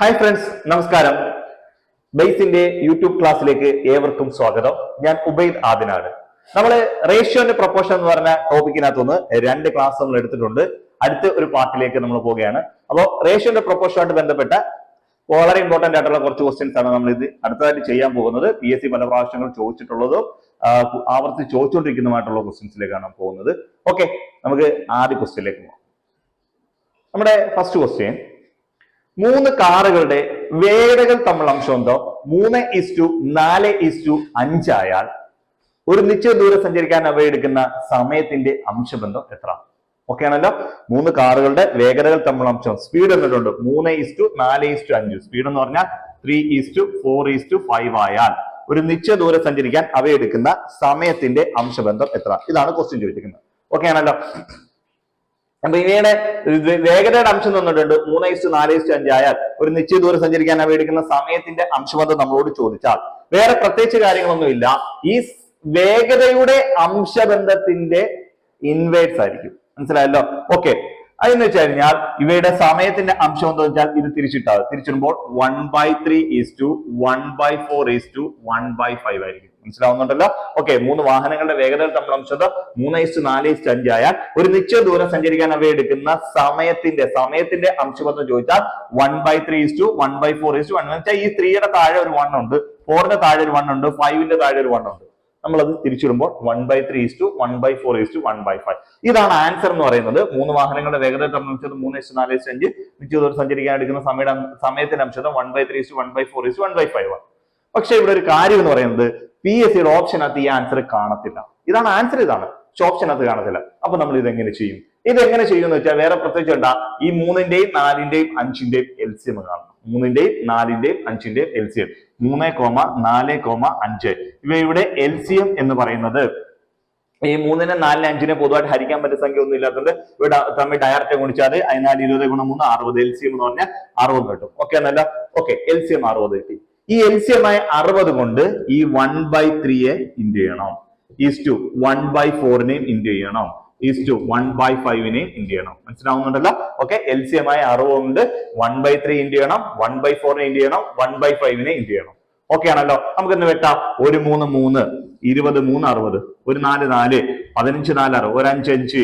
Hi friends നമസ്കാരം. ബേസിന്റെ YouTube ക്ലാസ്സിലേക്ക് ഏവർക്കും സ്വാഗതം. ഞാൻ ഉബൈദ് ആദിനാട് നമ്മൾ റേഷ്യോ ആൻഡ് പ്രൊപ്പോഷൻ എന്ന് പറഞ്ഞ ടോപ്പിക്കിനകത്തുനിന്ന് രണ്ട് ക്ലാസ് നമ്മൾ എടുത്തിട്ടുണ്ട്. അടുത്ത ഒരു പാർട്ടിലേക്ക് നമ്മൾ പോവുകയാണ്. അപ്പോൾ റേഷ്യോ റേഷ്യോന്റെ പ്രൊപ്പോഷനുമായിട്ട് ബന്ധപ്പെട്ട വളരെ ഇമ്പോർട്ടന്റ് ആയിട്ടുള്ള കുറച്ച് ക്വസ്റ്റ്യൻസ് ആണ് നമ്മൾ ഇത് അടുത്തതായിട്ട് ചെയ്യാൻ പോകുന്നത്. പി എസ് സി പല പ്രാവശ്യങ്ങൾ ചോദിച്ചിട്ടുള്ളതും ആവർത്തി ചോദിച്ചുകൊണ്ടിരിക്കുന്നതുമായിട്ടുള്ള ക്വസ്റ്റ്യൻസിലേക്കാണ് പോകുന്നത്. ഓക്കെ നമുക്ക് ആദ്യ ക്വസ്റ്റ്യനിലേക്ക് പോകാം നമ്മുടെ ഫസ്റ്റ് ക്വസ്റ്റ്യൻ മൂന്ന് കാറുകളുടെ വേഗതകൾ തമ്മിൽ അംശം എന്തോ? മൂന്ന് ഇസ്റ്റു നാല് ഇസ്റ്റു അഞ്ചായാൽ ഒരു നിശ്ചിത ദൂരം സഞ്ചരിക്കാൻ അവയെടുക്കുന്ന സമയത്തിന്റെ അംശബന്ധം എത്ര? ഓക്കെ ആണല്ലോ? മൂന്ന് കാറുകളുടെ വേഗതകൾ തമ്മിൽ അംശം. സ്പീഡ് എന്നിട്ടുണ്ട്. മൂന്ന് ഇസ്റ്റു നാല് ഇസ്റ്റു അഞ്ച്. സ്പീഡ് എന്ന് പറഞ്ഞാൽ three is to four is to five ആയാൽ ഒരു നിശ്ചിത ദൂരം സഞ്ചരിക്കാൻ അവയെടുക്കുന്ന സമയത്തിന്റെ അംശബന്ധം എത്ര? ഇതാണ് ക്വസ്റ്റ്യൻ ചോദിച്ചിരിക്കുന്നത്. ഓക്കെ ആണല്ലോ? അപ്പൊ ഇവയുടെ വേഗതയുടെ അംശം തന്നിട്ടുണ്ട്. മൂന്ന് ഇസ്റ്റു നാല് ഇസ്റ്റു അഞ്ചായാൽ ഒരു നിശ്ചിത ദൂരം സഞ്ചരിക്കാൻ അവ എടുക്കുന്ന സമയത്തിന്റെ അംശമത് നമ്മളോട് ചോദിച്ചാൽ വേറെ പ്രത്യേകിച്ച് കാര്യങ്ങളൊന്നുമില്ല ഈ വേഗതയുടെ അംശബന്ധത്തിന്റെ ഇൻവേഴ്സ് ആയിരിക്കും. മനസ്സിലായല്ലോ? ഓക്കെ അതെന്ന് വെച്ച് കഴിഞ്ഞാൽ ഇവയുടെ സമയത്തിന്റെ അംശം എന്ന് വെച്ചാൽ ഇത് തിരിച്ചിട്ടാൽ തിരിച്ചിടുമ്പോൾ one by three is to one by four is to one by five ആയിരിക്കും. മനസ്സിലാവുന്നുണ്ടല്ലോ? ഓക്കെ മൂന്ന് വാഹനങ്ങളുടെ വേഗതകൾ തമ്മിൽ അംശത മൂന്ന് ഇസ്റ്റ് നാല് ഇസ്റ്റ് അഞ്ചായാൽ ഒരു നിശ്ചിത ദൂരം സഞ്ചരിക്കാൻ അവ എടുക്കുന്ന സമയത്തിന്റെ സമയത്തിന്റെ അംശമെന്ന് ചോദിച്ചാൽ one by three is to one by four is to one വെച്ചാൽ ഈ ത്രീയുടെ താഴെ ഒരു വൺ ഉണ്ട്. ഫോറിന്റെ താഴെ ഒരു വൺ ഉണ്ട്. ഫൈവിന്റെ താഴെ ഒരു വൺ ഉണ്ട്. നമ്മളത് തിരിച്ചിടുമ്പോൾ one by three is to one by four is to one by five ഇതാണ് ആൻസർ എന്ന് പറയുന്നത്. മൂന്ന് വാഹനങ്ങളുടെ വേഗത സംബന്ധിച്ചത് മൂന്ന് ഇഷ്ടു നാല് ഇഷ്ടു അഞ്ച്. നിശ്ചിതം സഞ്ചരിക്കാൻ എടുക്കുന്ന സമയയുടെ സമയത്തിന്റെ അംശം one by three is to one by four is to one by five ആണ്. പക്ഷെ ഇവിടെ ഒരു കാര്യം എന്ന് പറയുന്നത് പി എസ് സിയുടെ ഓപ്ഷനകത്ത് ഈ ആൻസർ കാണത്തില്ല. ഇതാണ് ആൻസർ ഇതാണ്. പക്ഷെ ഓപ്ഷനകത്ത് കാണത്തില്ല. അപ്പൊ നമ്മൾ ഇത് എങ്ങനെ ചെയ്യും? ഇത് എങ്ങനെ ചെയ്യും എന്ന് വെച്ചാൽ വേറെ പ്രത്യേകിച്ച് ഉണ്ടാ ഈ മൂന്നിന്റെയും നാലിന്റെയും അഞ്ചിന്റെയും എൽ സി എം കാണണം. മൂന്നിന്റെയും നാലിന്റെയും അഞ്ചിന്റെയും എൽ സി എം മൂന്ന് കോമ നാല് കോമ അഞ്ച്. ഇവയുടെ എൽ സി എം എന്ന് പറയുന്നത് ഈ മൂന്നിനെ നാലിനെ അഞ്ചിനെ പൊതുവായിട്ട് ഹരിക്കാൻ പറ്റിയ സംഖ്യ ഒന്നും ഇല്ലാത്തതുകൊണ്ട് ഇവിടെ തമ്മിൽ ഡയറക്റ്റ് ഗുണിച്ചാൽ അതിനാൽ ഇരുപത് ഗുണം മൂന്ന് അറുപത് എൽ സി എം എന്ന് പറഞ്ഞാൽ അറുപത് കിട്ടും. ഓക്കെ എന്നല്ല ഓക്കെ എൽ സി എം അറുപത് കിട്ടി. ഈ എൽ സി എം ആയ അറുപത് കൊണ്ട് ഈ വൺ ബൈ ത്രീയെ ഇന്റു ചെയ്യണം. ഈസ് ടു വൺ ബൈ ഫോറിനെയും ഇന്റു ചെയ്യണം. ഈസ് ടു വൺ ബൈ ഫൈവിനെയും ഇന്റു ചെയ്യണം. മനസ്സിലാവുന്നുണ്ടല്ലോ? ഓക്കെ എൽ സി എം ആയ അറുപത് വൺ ബൈ ത്രീ ഇന്റു ചെയ്യണം വൺ ബൈ ഫോറിനെ ഇന്റു ചെയ്യണം വൺ ബൈ ഫൈവിനെ ഇന്റു ചെയ്യണം. ഓക്കെ ആണല്ലോ? നമുക്ക് ഇന്ന് വെട്ടാം? ഒരു മൂന്ന് മൂന്ന് ഇരുപത് മൂന്ന് അറുപത് ഒരു നാല് നാല് പതിനഞ്ച് നാല് അറുപത് ഒരു അഞ്ച് അഞ്ച്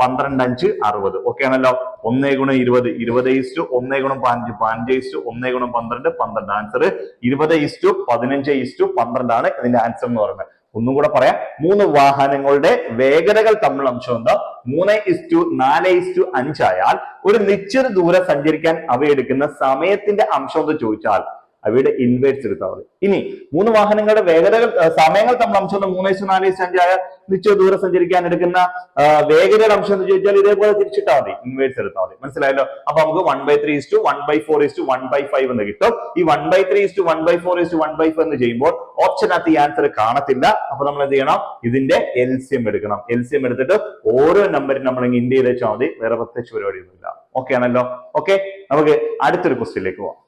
പന്ത്രണ്ട് അഞ്ച് അറുപത്. ഓക്കെ ആണല്ലോ? ഒന്നേ ഗുണം ഇരുപത് ഇരുപത് ഈസ്റ്റു ഒന്നേ ഗുണം പതിനഞ്ച് പതിനഞ്ച് ഈസ്റ്റു ഒന്നേ ഗുണം പന്ത്രണ്ട് പന്ത്രണ്ട് ആൻസർ ഇരുപത് ഈസ്റ്റു പതിനഞ്ച് ഇസ്റ്റു പന്ത്രണ്ടാണ് ഇതിന്റെ ആൻസർ എന്ന് പറയുന്നത്. ഒന്നും കൂടെ പറയാം. മൂന്ന് വാഹനങ്ങളുടെ വേഗതകൾ തമ്മിൽ അംശം എന്താ? മൂന്ന് ഇസ്റ്റു നാല് ഇസ്റ്റു അഞ്ചായാൽ ഒരു നിശ്ചിത ദൂരം സഞ്ചരിക്കാൻ അവയെടുക്കുന്ന സമയത്തിന്റെ അംശം എന്ന് ചോദിച്ചാൽ അവയുടെ ഇൻവേഴ്സ് എടുത്താൽ മതി. ഇനി മൂന്ന് വാഹനങ്ങളുടെ വേഗതകൾ സമയങ്ങൾ തമ്മിൽ അംശം മൂന്ന് വയസ്സ് നാല് വയസ്സ് അഞ്ചായ നിശ്ചിത ദൂരം സഞ്ചരിക്കാൻ എടുക്കുന്ന വേഗതയുടെ അംശം എന്ന് ചോദിച്ചാൽ ഇതേപോലെ തിരിച്ചിട്ടാൽ മതി. ഇൻവേഴ്സ് എടുത്താൽ മതി. മനസ്സിലായല്ലോ? അപ്പൊ നമുക്ക് one by three is to one by four is to one by five എന്ന് കിട്ടും. ഈ one by three is to one by four is to one by five എന്ന് ചെയ്യുമ്പോൾ ഓപ്ഷനകത്ത് ഈ ആൻസർ കാണത്തില്ല. അപ്പൊ നമ്മൾ എന്ത് ചെയ്യണം? ഇതിന്റെ എൽ സി എം എടുക്കണം. എൽ സി എം എടുത്തിട്ട് ഓരോ നമ്പരും നമ്മൾ ഇന്ത്യയിൽ വെച്ചാൽ മതി. വേറെ പ്രത്യേകിച്ച് പരിപാടിയൊന്നുമില്ല. ഓക്കെ ആണല്ലോ? ഓക്കെ നമുക്ക് അടുത്തൊരു ക്വസ്റ്റ്യനിലേക്ക് പോവാം.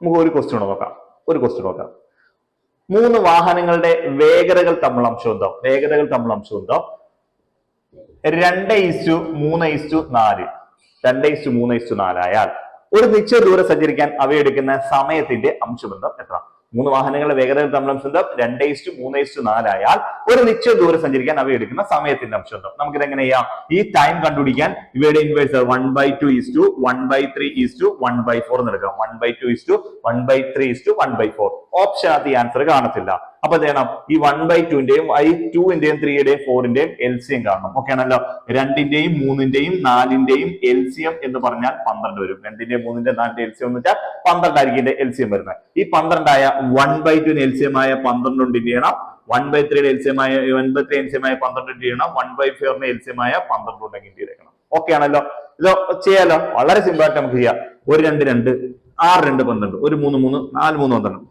നമുക്ക് ഒരു ക്വസ്റ്റ്യൻ നോക്കാം. ഒരു ക്വസ്റ്റ്യൻ നോക്കാം. മൂന്ന് വാഹനങ്ങളുടെ വേഗതകൾ തമ്മിൽ അംശം ഉണ്ടോ വേഗതകൾ തമ്മിൽ അംശം ഉണ്ടോ രണ്ട് ഇസ്റ്റു മൂന്ന് ഇസ്റ്റു നാല്. രണ്ട് ഇസ്റ്റു മൂന്ന് ഇസ്റ്റു നാലായാൽ ഒരു നിശ്ചയ ദൂരം സഞ്ചരിക്കാൻ അവയെടുക്കുന്ന സമയത്തിന്റെ അംശബന്ധം എത്ര മൂന്ന് വാഹനങ്ങളുടെ വേഗതകൾ തമ്മിലും അംശബന്ധം രണ്ട് ഇസ്റ്റു മൂന്ന് ഇസ്റ്റു നാലായാൽ ഒരു നിശ്ചിത ദൂരം സഞ്ചരിക്കാൻ അവ എടുക്കുന്ന സമയത്തിന്റെ അംശബന്ധം നമുക്കിത് എങ്ങനെ ചെയ്യാം? ഈ ടൈം കണ്ടുപിടിക്കാൻ ഇവയുടെ inverse one by two is to one by three is to one by four എന്ന് എടുക്കാം. One by two is to one by three is to one by four ഓപ്ഷനകത്ത് ഈ ആൻസർ കാണത്തില്ല. അപ്പൊ എന്ത് ചെയ്യണം? ഈ വൺ ബൈ ടുവിന്റെയും ഐ ടുവിന്റെയും ത്രീയുടെയും ഫോറിന്റെയും എൽ സി എം കാണണം. ഓക്കെ ആണല്ലോ? രണ്ടിന്റെയും മൂന്നിന്റെയും നാലിന്റെയും എൽ സി എം എന്ന് പറഞ്ഞാൽ പന്ത്രണ്ട് വരും. രണ്ടിന്റെയും മൂന്നിന്റെ നാലിന്റെ എൽ സി എം എന്ന് വെച്ചാൽ പന്ത്രണ്ടായിരിക്കും ഇതിന്റെ എൽ സി എം വരുന്നത്. ഈ പന്ത്രണ്ടായ വൺ ബൈ ടുവിന് എൽ സി എം ആയ പന്ത്രണ്ട് കൊണ്ട് ഇൻഡ് ചെയ്യണം? വൺ ബൈ ത്രീയുടെ എൽ സി എം ആയ one by three L C M ആയ പന്ത്രണ്ട് ഇൻഡ് ചെയ്യണം? വൺ ബൈ ഫോറിന് എൽ സി എം ആയ പന്ത്രണ്ട് ഉണ്ടെങ്കിൽ ഇൻഡ് ചെയ്തേക്കണം ഓക്കെ ആണല്ലോ? ഇത് ചെയ്യാലോ? വളരെ സിമ്പിൾ ആയിട്ട് നമുക്ക് ചെയ്യാം. ഒരു രണ്ട് രണ്ട് ആറ് രണ്ട് പന്ത്രണ്ട് ഒരു മൂന്ന് മൂന്ന് നാല് മൂന്ന് പന്ത്രണ്ട്.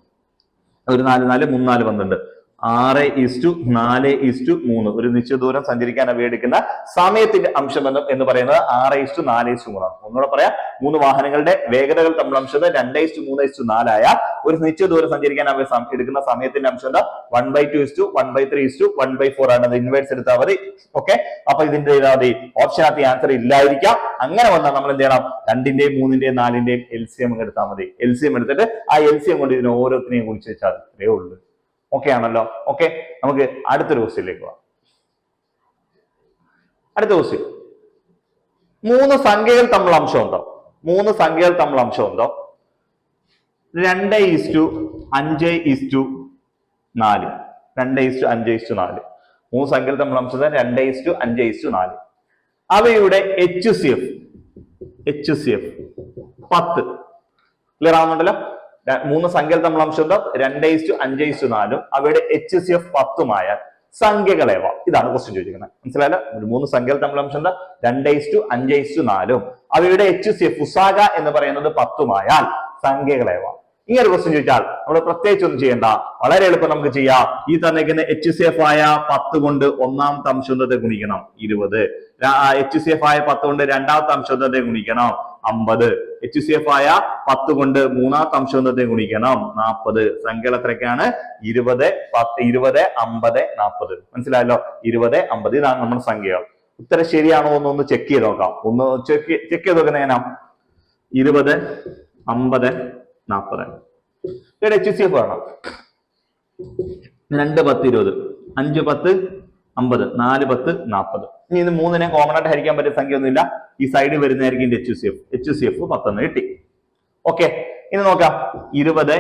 ഒരു നാല് നാല് മൂന്ന് നാല് പന്ത്രണ്ട്. ആറ് ഇസ്റ്റു നാല് ഇസ്റ്റു മൂന്ന്. ഒരു നിശ്ചിത ദൂരം സഞ്ചരിക്കാൻ അവയെടുക്കുന്ന സമയത്തിന്റെ അംശബന്ധം എന്ന് പറയുന്നത് ആറ് ഇസ്റ്റു നാല് ഇസ്റ്റു മൂന്നാണ്. ഒന്നുകൂടെ പറയാം. മൂന്ന് വാഹനങ്ങളുടെ വേഗതകൾ തമ്മിൽ അംശം രണ്ട് ഇസ്റ്റു മൂന്ന് ഇസ്റ്റു നാലായ ഒരു നിശ്ചിത ദൂരം സഞ്ചരിക്കാൻ അവ എടുക്കുന്ന സമയത്തിന്റെ അംശം എന്താ? One by two is to one by three is to one by four ആണ്. ഇൻവേഴ്സ് എടുത്താൽ മതി. ഓക്കെ അപ്പൊ ഇതിന്റെ ഓപ്ഷൻ ഓപ്ഷനകത്ത് ആൻസർ ഇല്ലായിരിക്കാം. അങ്ങനെ വന്നാൽ നമ്മൾ എന്ത് ചെയ്യണം? രണ്ടിന്റെയും മൂന്നിന്റെയും നാലിന്റെയും എൽ സി എം എടുത്താൽ മതി. എൽ സി എം എടുത്തിട്ട് ആ എൽ സി എം കൊണ്ട് ഇതിനെ ഓരോത്തിനെയും കുറിച്ച് വെച്ചാൽ അത്രേ ഉള്ളൂ. ഓക്കെ ആണല്ലോ. ഓക്കെ നമുക്ക് അടുത്തൊരു ക്വസ്റ്റ്യനിലേക്ക് പോവാം അടുത്ത ക്വസ്റ്റ്യൻ മൂന്ന് സംഖ്യകൾ തമ്മിൽ അംശം ഉണ്ടോ? മൂന്ന് സംഖ്യകൾ തമ്മിൽ അംശം ഉണ്ടോ? രണ്ട് ഈസ്റ്റു അഞ്ച് ഈസ്റ്റു നാല്. രണ്ട് ഈസ്റ്റു അഞ്ച് ഈസ്റ്റു നാല്. മൂന്ന് സംഖ്യകൾ തമ്മിൽ അംശം രണ്ട് ഈസ്റ്റു അഞ്ച് ഈസ്റ്റു നാല്. അവയുടെ H C F H C F പത്ത്. ക്ലിയർ ആവുന്നുണ്ടല്ലോ? മൂന്ന് സംഖ്യകൾ തമ്മിൽ അംശം രണ്ട് ഇസ്റ്റു അഞ്ച് ഇസ്റ്റു നാലും. അവയുടെ എച്ച് സി എഫ് പത്തുമായ സംഖ്യകളേവ ഇതാണ് ക്വസ്റ്റ്യൻ ചോദിക്കുന്നത്. മനസ്സിലായല്ലോ? ഒരു മൂന്ന് സംഖ്യകൾ തമ്മിൽ അംശം എന്താ രണ്ട് ഇസ്റ്റു അഞ്ച് ഇസ്റ്റു നാലും. അവയുടെ എച്ച് സി എഫ് ഉസാഗ എന്ന് പറയുന്നത് പത്തുമായാൽ സംഖ്യകളേവ ഇങ്ങനെ ഒരു ക്വസ്റ്റ്യൻ ചോദിച്ചാൽ നമ്മൾ പ്രത്യേകിച്ച് ഒന്നും ചെയ്യണ്ട. വളരെ എളുപ്പം നമുക്ക് ചെയ്യാം. ഈ തന്നിരിക്കുന്ന എച്ച് സി എഫ് ആയ പത്ത് കൊണ്ട് ഒന്നാമത്തെ അംശത്തെ ഗുണിക്കണം. ഇരുപത്. എച്ച് സി എഫ് ആയ പത്ത് കൊണ്ട് രണ്ടാമത്തെ അംശത്തെ ഗുണിക്കണം. അമ്പത്. എച്ച് സി എഫ് ആയ പത്ത് കൊണ്ട് മൂന്നാമത്തെ അംശത്തെ ഗുണിക്കണം? നാൽപ്പത് സംഖ്യകൾ എത്രയ്ക്കാണ് ഇരുപത് പത്ത് ഇരുപത് അമ്പത് നാൽപ്പത് മനസ്സിലായല്ലോ? ഇരുപത് അമ്പത്. ഇതാണ് നമ്മുടെ സംഖ്യകൾ. ഉത്തരം ശരിയാണോ എന്ന് ഒന്ന് ചെക്ക് ചെയ്ത് നോക്കാം. ഒന്ന് ചെക്ക് ചെക്ക് ചെയ്ത് നോക്കുന്ന എങ്ങനെയാ? ഇരുപത് അമ്പത് നാൽപ്പത് ഇവിടെ എച്ച് സി എഫ് വേണം. രണ്ട് പത്ത് ഇരുപത്. അഞ്ച് പത്ത് അമ്പത്. നാല് പത്ത് നാൽപ്പത് ഇനി ഇത് മൂന്നിനെ കോമൺ ആയിട്ട് ഹരിക്കാൻ പറ്റിയ സംഖ്യ ഒന്നുമില്ല ഈ സൈഡിൽ വരുന്നതായിരിക്കും H C F H C F പത്തൊന്ന് കിട്ടി. ഓക്കെ ഇനി നോക്കാം. ഇരുപത്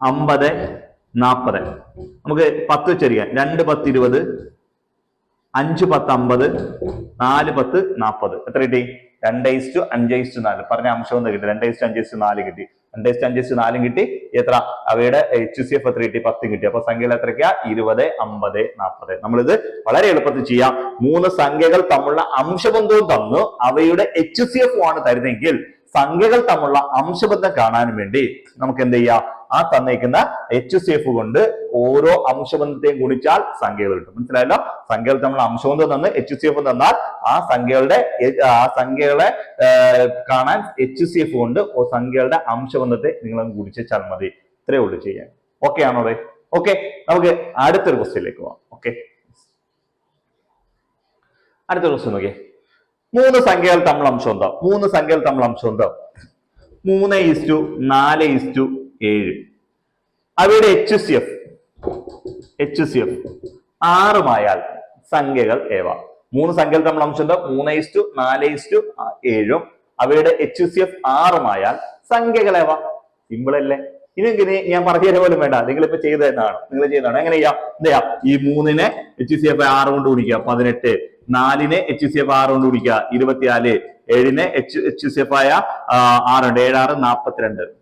അമ്പത് നാൽപ്പത് നമുക്ക് പത്ത് വെച്ചറിയാം രണ്ട് പത്ത് ഇരുപത് അഞ്ച് പത്ത് അമ്പത് നാല് പത്ത് നാൽപ്പത് എത്ര കിട്ടി? രണ്ട് ടു അഞ്ച് ടു നാല്. പറഞ്ഞ അംശം ഒന്ന് കിട്ടി. രണ്ട് ഇസ്റ്റു അഞ്ച് ഇസ്റ്റു നാല് കിട്ടി. രണ്ട് ഇസ്റ്റു അഞ്ച് നാലും കിട്ടി. എത്ര? അവയുടെ എച്ച് സി എഫ് എത്ര കിട്ടി പത്ത് കിട്ടി. അപ്പൊ സംഖ്യകൾ എത്രയ്ക്കാ? ഇരുപത് അമ്പത് നാൽപ്പത് നമ്മളിത് വളരെ എളുപ്പത്തിൽ ചെയ്യാം. മൂന്ന് സംഖ്യകൾ തമ്മിലുള്ള അംശബന്ധവും തന്നു. അവയുടെ എച്ച് സി എഫ് ആണ് തരുന്നെങ്കിൽ സംഖ്യകൾ തമ്മിലുള്ള അംശബന്ധം കാണാനും വേണ്ടി നമുക്ക് എന്ത് ചെയ്യാം? ആ തന്നേക്കുന്ന എച്ച് സി എഫ് കൊണ്ട് ഓരോ അംശബന്ധത്തെയും ഗുണിച്ചാൽ സംഖ്യകൾ കിട്ടും. മനസ്സിലായല്ലോ? സംഖ്യകൾ നമ്മൾ അംശബന്ധം തന്ന് എച്ച് സി എഫ് തന്നാൽ ആ സംഖ്യകളുടെ ആ സംഖ്യകളെ കാണാൻ എച്ച് സി എഫ് കൊണ്ട് സംഖ്യകളുടെ അംശബന്ധത്തെ നിങ്ങൾ ഗുണിച്ചാൽ മതി. ഇത്രേ ഉള്ളൂ ചെയ്യാൻ. ഓക്കെ ആണോ ഓക്കെ നമുക്ക് അടുത്തൊരു ക്വസ്റ്റ്യനിലേക്ക് പോവാം. ഓക്കെ അടുത്തൊരു ക്വസ്റ്റ്യൻ നോക്കിയേ. മൂന്ന് സംഖ്യകൾ തമ്മിൽ അംശം ഉണ്ടോ? മൂന്ന് സംഖ്യകൾ തമ്മിൽ അംശം ഉണ്ടോ? മൂന്ന് ഈസ്റ്റു നാല് ഇസ്റ്റു ഏഴ്. അവയുടെ H C F H C F ആറുമായാൽ സംഖ്യകൾ ഏവ? മൂന്ന് സംഖ്യകൾ നമ്മൾ അംശം മൂന്ന് ഇസ്റ്റു നാല് ഇസ്റ്റു ഏഴും. അവയുടെ എച്ച് സി എഫ് ആറുമായാൽ സംഖ്യകൾ ഏവ? സിമ്പിൾ അല്ലേ? ഇതെങ്ങനെ? ഞാൻ പറഞ്ഞു പോലും വേണ്ട. നിങ്ങൾ ഇപ്പൊ ചെയ്ത് തന്നെയാണ് നിങ്ങൾ ചെയ്തതാണ്. എങ്ങനെ ചെയ്യാം? എന്ത് ഈ മൂന്നിനെ എച്ച് സി എഫ് ആറ് കൊണ്ട് കുടിക്കുക പതിനെട്ട്. നാലിനെ എച്ച് സി എഫ് ആറ് കൊണ്ട് കുടിക്കുക ഇരുപത്തിനാല് ഏഴിനെ എച്ച് എച്ച് സി എഫ് ആയ ആറുണ്ട്. ഏഴാറ് നാപ്പത്തിരണ്ട്.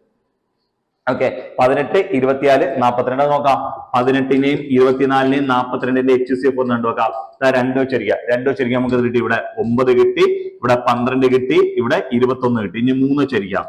ഓക്കെ പതിനെട്ട് ഇരുപത്തിനാല് നാപ്പത്തിരണ്ട് നോക്കാം. പതിനെട്ടിനെയും ഇരുപത്തിനാലിനെയും നാപ്പത്തിരണ്ടിന്റെ എച്ച് സി എഫ് ഒന്ന് കണ്ടു നോക്കാം. ദാ രണ്ടോ വെച്ചിരിക്കുക രണ്ടോ വെച്ചിരിക്കുക നമുക്ക് കിട്ടി. ഇവിടെ ഒമ്പത് കിട്ടി ഇവിടെ പന്ത്രണ്ട് കിട്ടി ഇവിടെ ഇരുപത്തൊന്ന് കിട്ടി. ഇനി മൂന്ന് ചെറിയ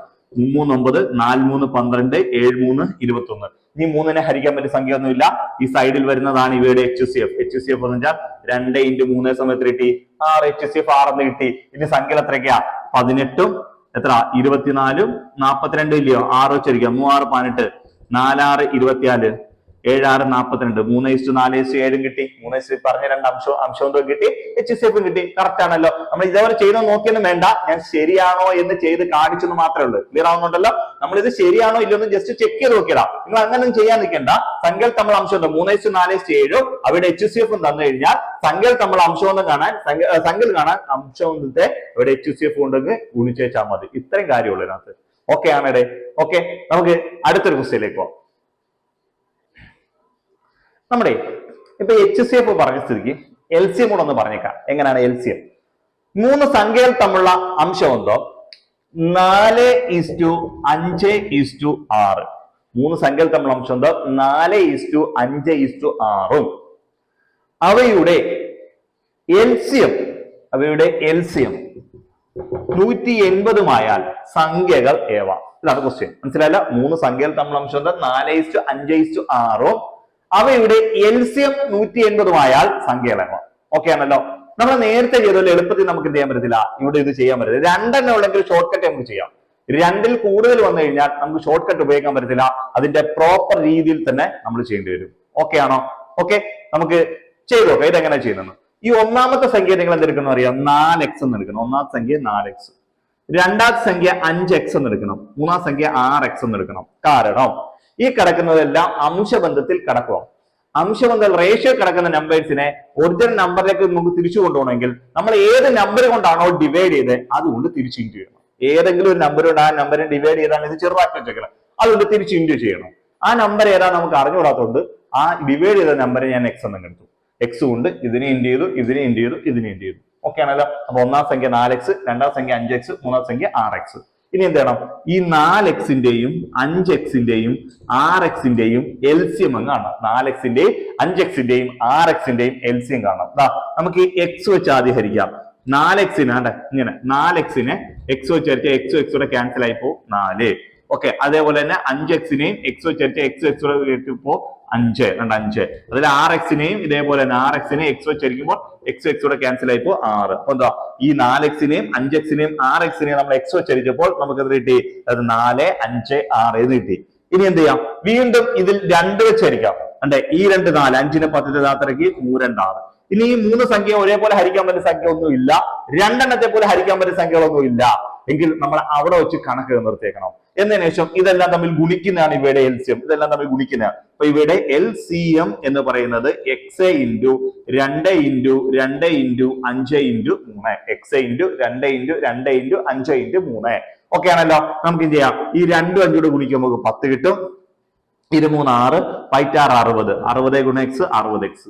മൂന്ന് ഒമ്പത് നാല് മൂന്ന് പന്ത്രണ്ട് ഏഴ് മൂന്ന് ഇരുപത്തൊന്ന്. ഇനി മൂന്നിനെ ഹരിക്കാൻ പറ്റിയ സംഖ്യ ഒന്നുമില്ല ഈ സൈഡിൽ വരുന്നതാണ് ഇവയുടെ H C F H C F എന്ന് വെച്ചാൽ രണ്ട് ഇന്റു മൂന്ന് സമയത്ത് കിട്ടി. ആറ് എച്ച് സി എഫ് ആറെന്ന് കിട്ടി. ഇനി സംഖ്യ എത്രയൊക്കെയാ? പതിനെട്ടും എത്ര? ഇരുപത്തിനാലും നാപ്പത്തിരണ്ടും ഇല്ലയോ? ആറ് വെച്ചിരിക്കുക. മൂവാറ് പതിനെട്ട്. നാലാറ് ഇരുപത്തിനാല് ഏഴാറ് നാൽപ്പത്തിരണ്ട് മൂന്ന് ഇസ്റ്റു നാല് ഇസ്റ്റു ഏഴും കിട്ടി. മൂന്ന് ഇസ്റ്റു പറഞ്ഞ രണ്ട് അംശം അംശവും കിട്ടി. എച്ച് സി എഫും കിട്ടി. കറക്റ്റ് ആണല്ലോ. നമ്മൾ ഇതേപോലെ ചെയ്തോ നോക്കിയൊന്നും വേണ്ട. ഞാൻ ശരിയാണോ എന്ന് ചെയ്ത് കാണിച്ചെന്ന് മാത്രമേ ഉള്ളൂ. ക്ലിയർ ആവുന്നുണ്ടല്ലോ? നമ്മൾ ഇത് ശരിയാണോ ഇല്ലെന്ന് ജസ്റ്റ് ചെക്ക് ചെയ്ത് നോക്കിയതാ. നിങ്ങൾ അങ്ങനെ ചെയ്യാൻ നിൽക്കേണ്ട. സംഖ്യകൾ തമ്മിൽ അംശം ഉണ്ട്? മൂന്ന് ഇസ്റ്റു നാല് ഇസ്റ്റു ഏഴും അവിടെ എച്ച് സി എഫും തന്നു കഴിഞ്ഞാൽ സംഖ്യകൾ തമ്മിൽ അംശമൊന്നും കാണാൻ സംഖ്യ- ഏർ സംഖ്യകൾ കാണാൻ അംശത്തെ ഇവിടെ എച്ച് സി എഫ് ഉണ്ടെങ്കിൽ ഗുണിച്ചേച്ചാൽ മതി. ഇത്രയും കാര്യമുള്ളൂ ഇതിനകത്ത്. ഓക്കെ ആണേടെ? ഓക്കെ നമുക്ക് അടുത്തൊരു ക്വസ്റ്റ്യനിലേക്ക് പോവാം. നമ്മുടെ ഇപ്പൊ എച്ച് സി എഫ് പറഞ്ഞ സ്ഥിതിക്ക് എൽ സി എം കൂടെ ഒന്ന് പറഞ്ഞേക്കാം. എങ്ങനെയാണ് എൽ സി എം മൂന്ന് സംഖ്യകൾ തമ്മിലുള്ള അംശം എന്തോ? നാല് ഇസ്റ്റു അഞ്ച് ഇസ്റ്റു ആറ്. മൂന്ന് സംഖ്യകൾ തമ്മിലുള്ള അംശം എന്തോ? നാല് ഇസ്റ്റു അഞ്ച് ഇസ്റ്റു ആറും. അവയുടെ എൽ സി എം അവയുടെ എൽ സി എം നൂറ്റി എൺപതുമായാൽ സംഖ്യകൾ ഏവ. ഇതാണ് ക്വസ്റ്റ്യൻ മനസ്സിലായില്ല? മൂന്ന് സംഖ്യകൾ തമ്മിലുള്ള അംശം എന്താ? നാല് ഇസ്റ്റു അഞ്ച് ഇസ്റ്റു ആറും. അവയുടെ എൽ സി എം നൂറ്റി എൺപതുമായാൽ സംഖ്യകളെണ്ണം ഓക്കെ ആണല്ലോ. നമ്മൾ നേരത്തെ ചെയ്തല്ലോ എളുപ്പത്തിൽ നമുക്ക് എന്ത് ചെയ്യാൻ പറ്റത്തില്ല. ഇവിടെ ഇത് ചെയ്യാൻ പറ്റില്ല രണ്ടെണ്ണം ഉള്ളെങ്കിൽ ഷോർട്ട് കട്ട് നമുക്ക് ചെയ്യാം. രണ്ടിൽ കൂടുതൽ വന്നു കഴിഞ്ഞാൽ നമുക്ക് ഷോർട്ട് കട്ട് ഉപയോഗിക്കാൻ പറ്റത്തില്ല. അതിന്റെ പ്രോപ്പർ രീതിയിൽ തന്നെ നമ്മൾ ചെയ്യേണ്ടി വരും. ഓക്കെ ആണോ? ഓക്കെ നമുക്ക് ചെയ്തു നോക്കാം. ഇതെങ്ങനെ ചെയ്യുന്നത്? ഈ ഒന്നാമത്തെ സംഖ്യ നിങ്ങൾ എന്തെടുക്കണം അറിയാം? നാല് എക്സ് എന്ന് എടുക്കണം ഒന്നാമത്തെ സംഖ്യ നാല് എക്സ് രണ്ടാമത്തെ സംഖ്യ അഞ്ച് എക്സ് എന്ന് എടുക്കണം മൂന്നാം സംഖ്യ ആറ് എക്സ് എന്ന് എടുക്കണം കാരണം ഈ കിടക്കുന്നതെല്ലാം അംശബന്ധത്തിൽ കിടക്കുക അംശബന്ധ റേഷ്യോ കിടക്കുന്ന നമ്പേഴ്സിനെ ഒറിജിനൽ നമ്പറിലേക്ക് നമുക്ക് തിരിച്ചു കൊണ്ടുപോകണമെങ്കിൽ നമ്മൾ ഏത് നമ്പർ കൊണ്ടാണോ ഡിവൈഡ് ചെയ്ത് അതുകൊണ്ട് തിരിച്ച് ഇന്റു ചെയ്യണം. ഏതെങ്കിലും ഒരു നമ്പർ കൊണ്ട് ആ നമ്പറിനെ ഡിവൈഡ് ചെയ്താണ് ഇത് ചെറുതാക്കി വെച്ചേക്കണം. അതുകൊണ്ട് തിരിച്ച് ഇന്റു ചെയ്യണം. ആ നമ്പർ ഏതാ നമുക്ക് അറിഞ്ഞുകൂടാത്തതുകൊണ്ട് ആ ഡിവൈഡ് ചെയ്ത നമ്പർ ഞാൻ എക്സ് എന്ന് എടുത്തു. എക്സ് കൊണ്ട് ഇതിനെ ഇൻഡ് ചെയ്തു ഇതിനെ ഇൻഡ് ചെയ്തു ഇതിനെ ഇൻഡ് ചെയ്തു. ഓക്കെ ആണല്ലോ? അപ്പൊ ഒന്നാം സംഖ്യ നാല് എക്സ് രണ്ടാം സംഖ്യ അഞ്ച് എക്സ് മൂന്നാം സംഖ്യ ആറ് എക്സ് ഇനി എന്ത് ചെയ്യണം? ഈ നാല് എക്സിന്റെയും അഞ്ച് എക്സിന്റെയും ആറ് എക്സിന്റെയും എൽ സി എം കാണാം നാല് എക്സിന്റെയും അഞ്ച് എക്സിന്റെയും ആറ് എക്സിന്റെയും എൽ സി എം കാണാം നമുക്ക് ഈ എക്സ് വെച്ച് ആദ്യം ഹരിക്കാം. നാല് എക്സിന് ആണ്ടെ ഇങ്ങനെ. നാല് എക്സിനെ എക്സ് വെച്ച് ഹരിച്ച എക്സ് എക്സൂടെ ക്യാൻസൽ ആയിപ്പോ നാല്. ഓക്കെ അതേപോലെ തന്നെ അഞ്ച് എക്സിനെയും എക്സ് വെച്ച് ഹരിച്ച എക്സ് എക്സൂടെ ഇപ്പോ അഞ്ച് രണ്ട് അഞ്ച്. അതിൽ ആർ എക്സിനെയും ഇതേപോലെ തന്നെ ആർ എക്സിനെ എക്സ് വെച്ച് ഹരിക്കുമ്പോൾ എക്സ് കൂടെ ക്യാൻസൽ ആയിപ്പോ ആറ്. അപ്പൊ എന്താ? ഈ നാല് എക്സിനെയും അഞ്ച് എക്സിനെയും ആർ എക്സിനെയും നമ്മൾ എക്സ് വെച്ച് ഹരിച്ചപ്പോൾ നമുക്ക് എന്ത് കിട്ടി? അത് നാല് അഞ്ച് ആറ് എന്ന് കിട്ടി. ഇനി എന്ത് ചെയ്യാം? വീണ്ടും ഇതിൽ രണ്ട് വെച്ച് ഹരിക്കാം അണ്ടേ ഈ രണ്ട് നാല് അഞ്ചിന് പത്തിന്റെ താത്തരക്ക് മൂരണ്ട് ആറ്. ഇനി ഈ മൂന്ന് സംഖ്യ ഒരേപോലെ ഹരിക്കാൻ പറ്റുന്ന സംഖ്യ ഒന്നും ഇല്ല രണ്ടെണ്ണത്തെ പോലെ ഹരിക്കാൻ പറ്റുന്ന സംഖ്യകളൊന്നും ഇല്ല എങ്കിൽ നമ്മൾ അവിടെ വെച്ച് കണക്ക് നിർത്തിയേക്കണം. എന്നതിന് ശേഷം ഇതെല്ലാം തമ്മിൽ ഗുണിക്കുന്നതാണ് ഇവയുടെ എൽ സി എം ഇതെല്ലാം തമ്മിൽ ഗുണിക്കുന്നതാണ്. അപ്പൊ ഇവയുടെ എൽ സി എം എന്ന് പറയുന്നത് എക്സ് ഇന്റു രണ്ട് ഇന്റു രണ്ട് ഇന്റു അഞ്ച് ഇന്റു മൂന്ന്. എക്സ് ഇന്റു രണ്ട് ഇന്റു രണ്ട് ഇന്റു അഞ്ച് ഇന്റു മൂന്ന്. ഓക്കെ ആണല്ലോ. നമുക്ക് എന്ത് ചെയ്യാം? ഈ രണ്ടും അഞ്ചൂടെ ഗുണിക്കുമ്പോൾ നമുക്ക് പത്ത് കിട്ടും. ഇരുമൂന്ന് ആറ് പൈറ്റാറ് അറുപത്. അറുപത് ഗുണ എക്സ് അറുപത് എക്സ്